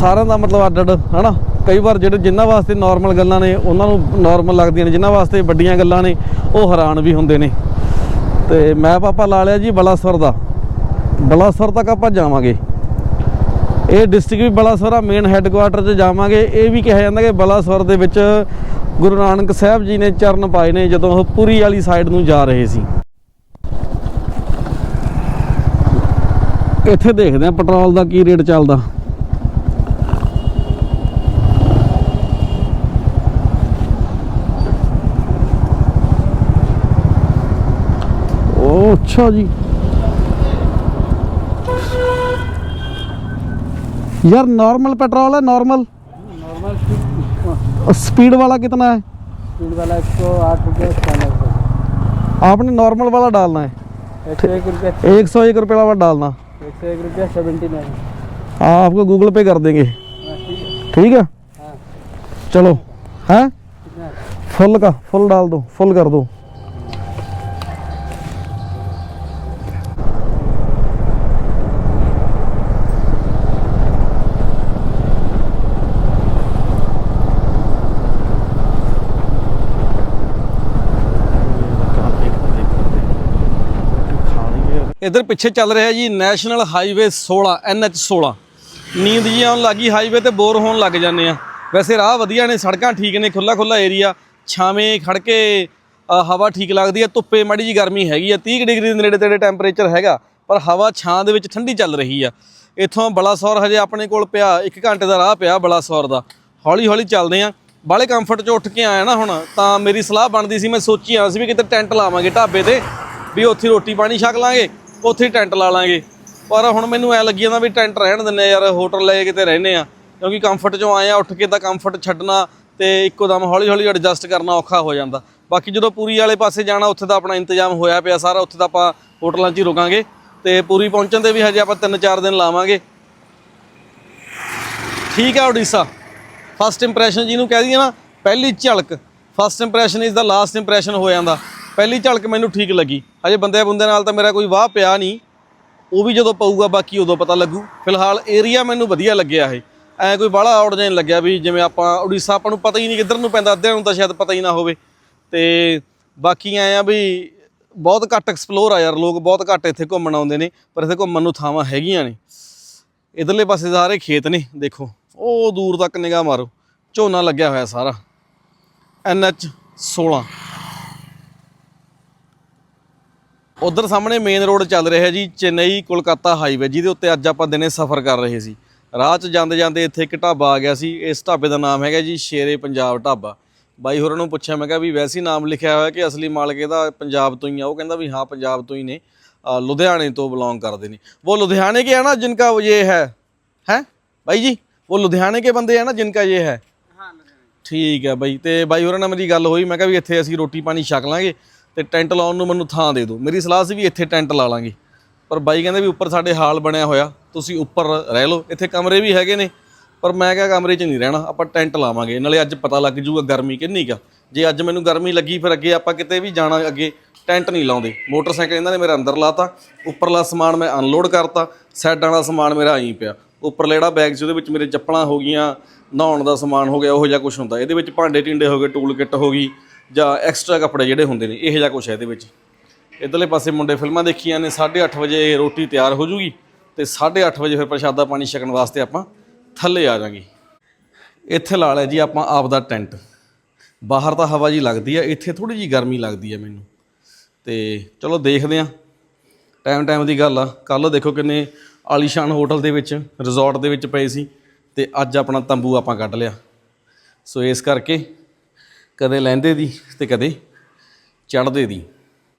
ਸਾਰਿਆਂ ਦਾ ਮਤਲਬ ਅੱਡ ਅੱਡ ਹਨਾ? ਕਈ ਵਾਰ ਜਿਹੜੇ ਜਿਨ੍ਹਾਂ ਵਾਸਤੇ ਨਾਰਮਲ ਗੱਲਾਂ ਨੇ, ਉਹਨਾਂ ਨੂੰ ਨਾਰਮਲ ਲੱਗਦੀਆਂ ਨੇ, ਜਿਨ੍ਹਾਂ ਵਾਸਤੇ ਵੱਡੀਆਂ ਗੱਲਾਂ ਨੇ, ਉਹ ਹੈਰਾਨ ਵੀ ਹੁੰਦੇ ਨੇ। ਤੇ ਮੈਂ ਪਾਪਾ ਲਾ ਲਿਆ ਜੀ ਬਲਾਸਵਰ ਦਾ। ਬਲਾਸਵਰ ਤੱਕ ਆਪਾਂ ਜਾਵਾਂਗੇ। ਇਹ ਡਿਸਟ੍ਰਿਕਟ ਵੀ ਬਲਾਸਵਰ ਆ ਮੇਨ ਹੈੱਡਕੁਆਟਰ 'ਚ ਜਾਵਾਂਗੇ। ਇਹ ਵੀ ਕਿਹਾ ਜਾਂਦਾ ਕਿ ਬਲਾਸਵਰ ਦੇ ਵਿੱਚ ਗੁਰੂ ਨਾਨਕ ਸਾਹਿਬ ਜੀ ਨੇ ਚਰਨ ਪਾਏ ਨੇ, ਜਦੋਂ ਉਹ ਪੁਰੀ ਵਾਲੀ ਸਾਈਡ ਨੂੰ ਜਾ ਰਹੇ ਸੀ। ਇੱਥੇ ਦੇਖਦੇ ਆ ਪੈਟਰੋਲ ਦਾ ਕੀ ਰੇਟ ਚੱਲਦਾ। ਅੱਛਾ ਜੀ यार नॉर्मल पेट्रोल है नॉर्मल नॉर्मल स्पीड स्पीड वाला कितना है स्पीड वाला एक सौ आठ रुपये स्कैनर से आपने नॉर्मल वाला डालना है एक सौ एक रुपये एक सौ एक रुपये वाला डालना एक सौ एक रुपया सेवेंटी नाइन हाँ आपको गूगल पे कर देंगे ठीक है ठीक है हाँ चलो हैं कितना फुल का फुल डाल दो फुल कर दो ਇਧਰ ਪਿੱਛੇ ਚੱਲ ਰਿਹਾ ਜੀ ਨੈਸ਼ਨਲ ਹਾਈਵੇ 16 NH 16 ਨੀਂਦ ਜੀ ਆਉਣ ਲੱਗੀ ਹਾਈਵੇ ਤੇ ਬੋਰ ਹੋਣ ਲੱਗ ਜਾਂਦੇ ਆ। ਵੈਸੇ ਰਾਹ ਵਧੀਆ ਨੇ, ਸੜਕਾਂ ਠੀਕ ਨੇ ਖੁੱਲਾ ਖੁੱਲਾ ਏਰੀਆ, ਛਾਵੇਂ ਖੜ ਕੇ ਹਵਾ ਠੀਕ ਲੱਗਦੀ ਹੈ ਧੁੱਪੇ ਮਾੜੀ ਜੀ ਗਰਮੀ ਹੈਗੀ ਆ 30 ਡਿਗਰੀ ਦੇ ਨੇੜੇ ਤੇੜੇ ਟੈਂਪਰੇਚਰ ਹੈਗਾ, ਪਰ ਹਵਾ ਛਾਂ ਦੇ ਵਿੱਚ ਠੰਡੀ ਚੱਲ ਰਹੀ ਆ। ਇੱਥੋਂ ਬਲਾਸੌਰ ਹਜੇ ਆਪਣੇ ਕੋਲ ਪਿਆ 1 ਘੰਟੇ ਦਾ ਰਾਹ ਪਿਆ ਬਲਾਸੌਰ ਦਾ। ਹੌਲੀ ਹੌਲੀ ਚੱਲਦੇ ਆ। ਬਾਲੇ ਕੰਫਰਟ 'ਚ ਉੱਠ ਕੇ ਆਇਆ ਨਾ ਹੁਣ, ਤਾਂ ਮੇਰੀ ਸਲਾਹ ਬਣਦੀ ਸੀ, ਮੈਂ ਸੋਚੀ ਆ ਸੀ ਵੀ ਕਿਤੇ ਟੈਂਟ ਲਾਵਾਂਗੇ ਢਾਬੇ ਤੇ, ਵੀ ਉੱਥੇ ਰੋਟੀ ਪਾਣੀ ਛਕ ਲਾਂਗੇ। ਉੱਥੇ ਹੀ ਟੈਂਟ ਲਾ ਲਾਂਗੇ। ਪਰ ਹੁਣ ਮੈਨੂੰ ਐ ਲੱਗੀ ਜਾਂਦਾ ਵੀ ਟੈਂਟ ਰਹਿਣ ਦਿੰਨੇ ਆ ਯਾਰ, ਹੋਟਲ ਲੈ ਕੇ ਕਿਤੇ ਰਹਿੰਦੇ ਆ। ਕਿਉਂਕਿ ਕੰਫਰਟ 'ਚੋਂ ਆਏ ਆ, ਉੱਠ ਕੇ ਤਾਂ ਕੰਫਰਟ ਛੱਡਣਾ ਤੇ ਇੱਕੋ ਦਮ ਹੌਲੀ ਹੌਲੀ ਐਡਜਸਟ ਕਰਨਾ ਔਖਾ ਹੋ ਜਾਂਦਾ। ਬਾਕੀ ਜਦੋਂ ਪੂਰੀ ਵਾਲੇ ਪਾਸੇ ਜਾਣਾ, ਉੱਥੇ ਤਾਂ ਆਪਣਾ ਇੰਤਜ਼ਾਮ ਹੋਇਆ ਪਿਆ ਸਾਰਾ, ਉੱਥੇ ਤਾਂ ਆਪਾਂ ਹੋਟਲਾਂ 'ਚ ਹੀ ਰੁਕਾਂਗੇ ਤੇ ਪੂਰੀ ਪਹੁੰਚਣ ਤੇ ਵੀ ਹਜੇ ਆਪਾਂ 3-4 ਦਿਨ ਲਾਵਾਂਗੇ। ਠੀਕ ਹੈ ਉੜੀਸਾ ਫਸਟ ਇੰਪ੍ਰੈਸ਼ਨ ਜਿਹਨੂੰ ਕਹਿ ਦਈਏ ਨਾ, ਪਹਿਲੀ ਝਲਕ। First impression is the last impression ਹੋ ਜਾਂਦਾ। ਪਹਿਲੀ ਝਲਕ ਮੈਨੂੰ ਠੀਕ ਲੱਗੀ। ਹਜੇ ਬੰਦੇ ਬੰਦੇ ਨਾਲ ਤਾਂ ਮੇਰਾ ਕੋਈ ਵਾਹ ਪਿਆ ਨਹੀਂ। ਉਹ ਵੀ ਜਦੋਂ ਪਊਗਾ, ਬਾਕੀ ਉਦੋਂ ਪਤਾ ਲੱਗੂ। ਫਿਲਹਾਲ ਏਰੀਆ ਮੈਨੂੰ ਵਧੀਆ ਲੱਗਿਆ ਇਹ। ਐ ਕੋਈ ਬਾਹਲਾ ਆਊਟ ਜਾਣ ਲੱਗਿਆ ਵੀ ਜਿਵੇਂ ਆਪਾਂ ਉੜੀਸਾ, ਆਪਾਂ ਨੂੰ ਪਤਾ ਹੀ ਨਹੀਂ ਕਿੱਧਰ ਨੂੰ ਪੈਂਦਾ। ਅੱਧਿਆਂ ਨੂੰ ਤਾਂ ਸ਼ਾਇਦ ਪਤਾ ਹੀ ਨਾ ਹੋਵੇ। ਤੇ ਬਾਕੀ ਐ ਆ ਵੀ ਬਹੁਤ ਘੱਟ ਐਕਸਪਲੋਰ ਆ ਯਾਰ। ਲੋਕ ਬਹੁਤ ਘੱਟ ਇੱਥੇ ਘੁੰਮਣ ਆਉਂਦੇ ਨੇ, ਪਰ ਇੱਥੇ ਘੁੰਮਣ ਨੂੰ ਥਾਵਾਂ ਹੈਗੀਆਂ ਨੇ। ਇਧਰਲੇ ਪਾਸੇ ਸਾਰੇ ਖੇਤ ਨੇ, ਦੇਖੋ। ਉਹ ਦੂਰ ਤੱਕ ਨਿਗਾਹ ਮਾਰੋ। ਝੋਨਾ ਲੱਗਿਆ ਹੋਇਆ ਸਾਰਾ। NH 16 ਉਧਰ ਸਾਹਮਣੇ ਮੇਨ ਰੋਡ ਚੱਲ ਰਿਹਾ ਜੀ ਚੇਨਈ ਕੋਲਕਾਤਾ ਹਾਈਵੇ ਜਿਹਦੇ ਉੱਤੇ ਅੱਜ ਆਪਾਂ ਦਿਨੇ ਸਫ਼ਰ ਕਰ ਰਹੇ ਸੀ। ਰਾਹ 'ਚ ਜਾਂਦੇ ਜਾਂਦੇ ਇੱਥੇ ਇੱਕ ਢਾਬਾ ਆ ਗਿਆ ਸੀ ਇਸ ਢਾਬੇ ਦਾ ਨਾਮ ਹੈਗਾ ਜੀ ਸ਼ੇਰੇ ਪੰਜਾਬ ਢਾਬਾ। ਬਾਈ ਹੋਰਾਂ ਨੂੰ ਪੁੱਛਿਆ ਮੈਂ ਕਿਹਾ ਵੀ ਵੈਸੇ ਹੀ ਨਾਮ ਲਿਖਿਆ ਹੋਇਆ ਕਿ ਅਸਲੀ ਮਾਲਕ ਇਹਦਾ ਪੰਜਾਬ ਤੋਂ ਹੀ ਆ ਉਹ ਕਹਿੰਦਾ ਵੀ ਹਾਂ ਪੰਜਾਬ ਤੋਂ ਹੀ ਨੇ ਲੁਧਿਆਣੇ ਤੋਂ ਬਿਲੋਂਗ ਕਰਦੇ ਨੇ। ਉਹ ਲੁਧਿਆਣੇ ਕੇ ਹੈ ਨਾ ਜਿਨਕਾ ਇਹ ਹੈ? ਹੈ? ਬਾਈ ਜੀ ਉਹ ਲੁਧਿਆਣੇ ਕੇ ਬੰਦੇ ਹੈ ਨਾ ਜਿਨਕਾ ਇਹ ਹੈ? ਠੀਕ ਹੈ ਬਾਈ ਤੇ ਬਾਈ ਹੋਰਾਂ ਨਾਲ ਮੇਰੀ ਗੱਲ ਹੋਈ ਮੈਂ ਕਿਹਾ ਵੀ ਇੱਥੇ ਅਸੀਂ ਰੋਟੀ ਪਾਣੀ ਛਕ ਲਾਂਗੇ। ਤੇ ਟੈਂਟ ਲਾਉਣ ਨੂੰ ਮੈਨੂੰ ਥਾਂ ਦੇ ਦਿਓ। ਮੇਰੀ ਸਲਾਹ ਸੀ ਵੀ ਇੱਥੇ ਟੈਂਟ ਲਾ ਲਾਂਗੇ। ਪਰ ਬਾਈ ਕਹਿੰਦੇ ਵੀ ਉੱਪਰ ਸਾਡੇ ਹਾਲ ਬਣਿਆ ਹੋਇਆ, ਤੁਸੀਂ ਉੱਪਰ ਰਹਿ ਲਓ। ਇੱਥੇ ਕਮਰੇ ਵੀ ਹੈਗੇ ਨੇ, ਪਰ ਮੈਂ ਕਿਹਾ ਕਮਰੇ 'ਚ ਨਹੀਂ ਰਹਿਣਾ, ਆਪਾਂ ਟੈਂਟ ਲਾਵਾਂਗੇ। ਨਾਲੇ ਅੱਜ ਪਤਾ ਲੱਗ ਜੂਗਾ ਗਰਮੀ ਕਿੰਨੀ ਕਾ ਜੇ ਅੱਜ ਮੈਨੂੰ ਗਰਮੀ ਲੱਗੀ ਫਿਰ ਅੱਗੇ ਆਪਾਂ ਕਿਤੇ ਵੀ ਜਾਣਾ ਅੱਗੇ, ਟੈਂਟ ਨਹੀਂ ਲਾਉਂਦੇ। ਮੋਟਰਸਾਈਕਲ ਇਹਨਾਂ ਨੇ ਮੇਰਾ ਅੰਦਰ ਲਾਤਾ, ਉੱਪਰਲਾ ਸਮਾਨ ਮੈਂ ਅਨਲੋਡ ਕਰਤਾ ਸਾਈਡਾਂ ਦਾ ਸਮਾਨ ਮੇਰਾ ਆਈ ਪਿਆ। ਉੱਪਰਲਾ ਜਿਹੜਾ ਬੈਗ ਸੀ ਉਹਦੇ ਵਿੱਚ ਮੇਰੇ ਚੱਪਲਾਂ ਹੋ ਗਈਆਂ, ਨਹਾਉਣ ਦਾ ਸਮਾਨ ਹੋ ਗਿਆ, ਉਹੋ ਜਿਹਾ ਕੁਝ ਹੁੰਦਾ। ਇਹਦੇ ਵਿੱਚ ਭਾਂਡੇ ਟਿੰਡੇ ਹੋ ਗਏ ਟੂਲ ਕਿੱਟ ਹੋ ਗਈ। ਜਾਂ ਐਕਸਟਰਾ ਕੱਪੜੇ ਜਿਹੜੇ ਹੁੰਦੇ ਨੇ, ਇਹੋ ਜਿਹਾ ਕੁਝ ਹੈ ਇਹਦੇ ਵਿੱਚ। ਇਧਰਲੇ ਪਾਸੇ ਮੁੰਡੇ ਫਿਲਮਾਂ ਦੇਖੀਆਂ ਨੇ 8:30 ਵਜੇ ਰੋਟੀ ਤਿਆਰ ਹੋ ਜੂਗੀ ਤੇ 8:30 ਵਜੇ ਫਿਰ ਪ੍ਰਸ਼ਾਦਾ ਪਾਣੀ ਛਕਣ ਵਾਸਤੇ ਆਪਾਂ ਥੱਲੇ ਆ ਜਾਾਂਗੇ ਇੱਥੇ ਲਾ ਲਿਆ ਜੀ ਆਪਾਂ ਆਪ ਦਾ ਟੈਂਟ। ਬਾਹਰ ਤਾਂ ਹਵਾ ਜੀ ਲੱਗਦੀ ਆ, ਇੱਥੇ ਥੋੜੀ ਜੀ ਗਰਮੀ ਲੱਗਦੀ ਆ ਮੈਨੂੰ। ਤੇ ਚਲੋ ਦੇਖਦੇ ਆ। ਟਾਈਮ ਟਾਈਮ ਦੀ ਗੱਲ ਆ। ਕੱਲ ਦੇਖੋ ਕਿੰਨੇ ਆਲੀਸ਼ਾਨ ਹੋਟਲ ਦੇ ਵਿੱਚ ਰਿਜ਼ੋਰਟ ਦੇ ਵਿੱਚ ਪਏ ਸੀ ਤੇ ਅੱਜ ਆਪਣਾ ਤੰਬੂ ਆਪਾਂ ਕੱਢ ਲਿਆ। ਸੋ ਇਸ ਕਰਕੇ ਕਦੇ ਲੈਂਦੇ ਦੀ ਤੇ ਕਦੇ ਚੜ੍ਹਦੇ ਦੀ।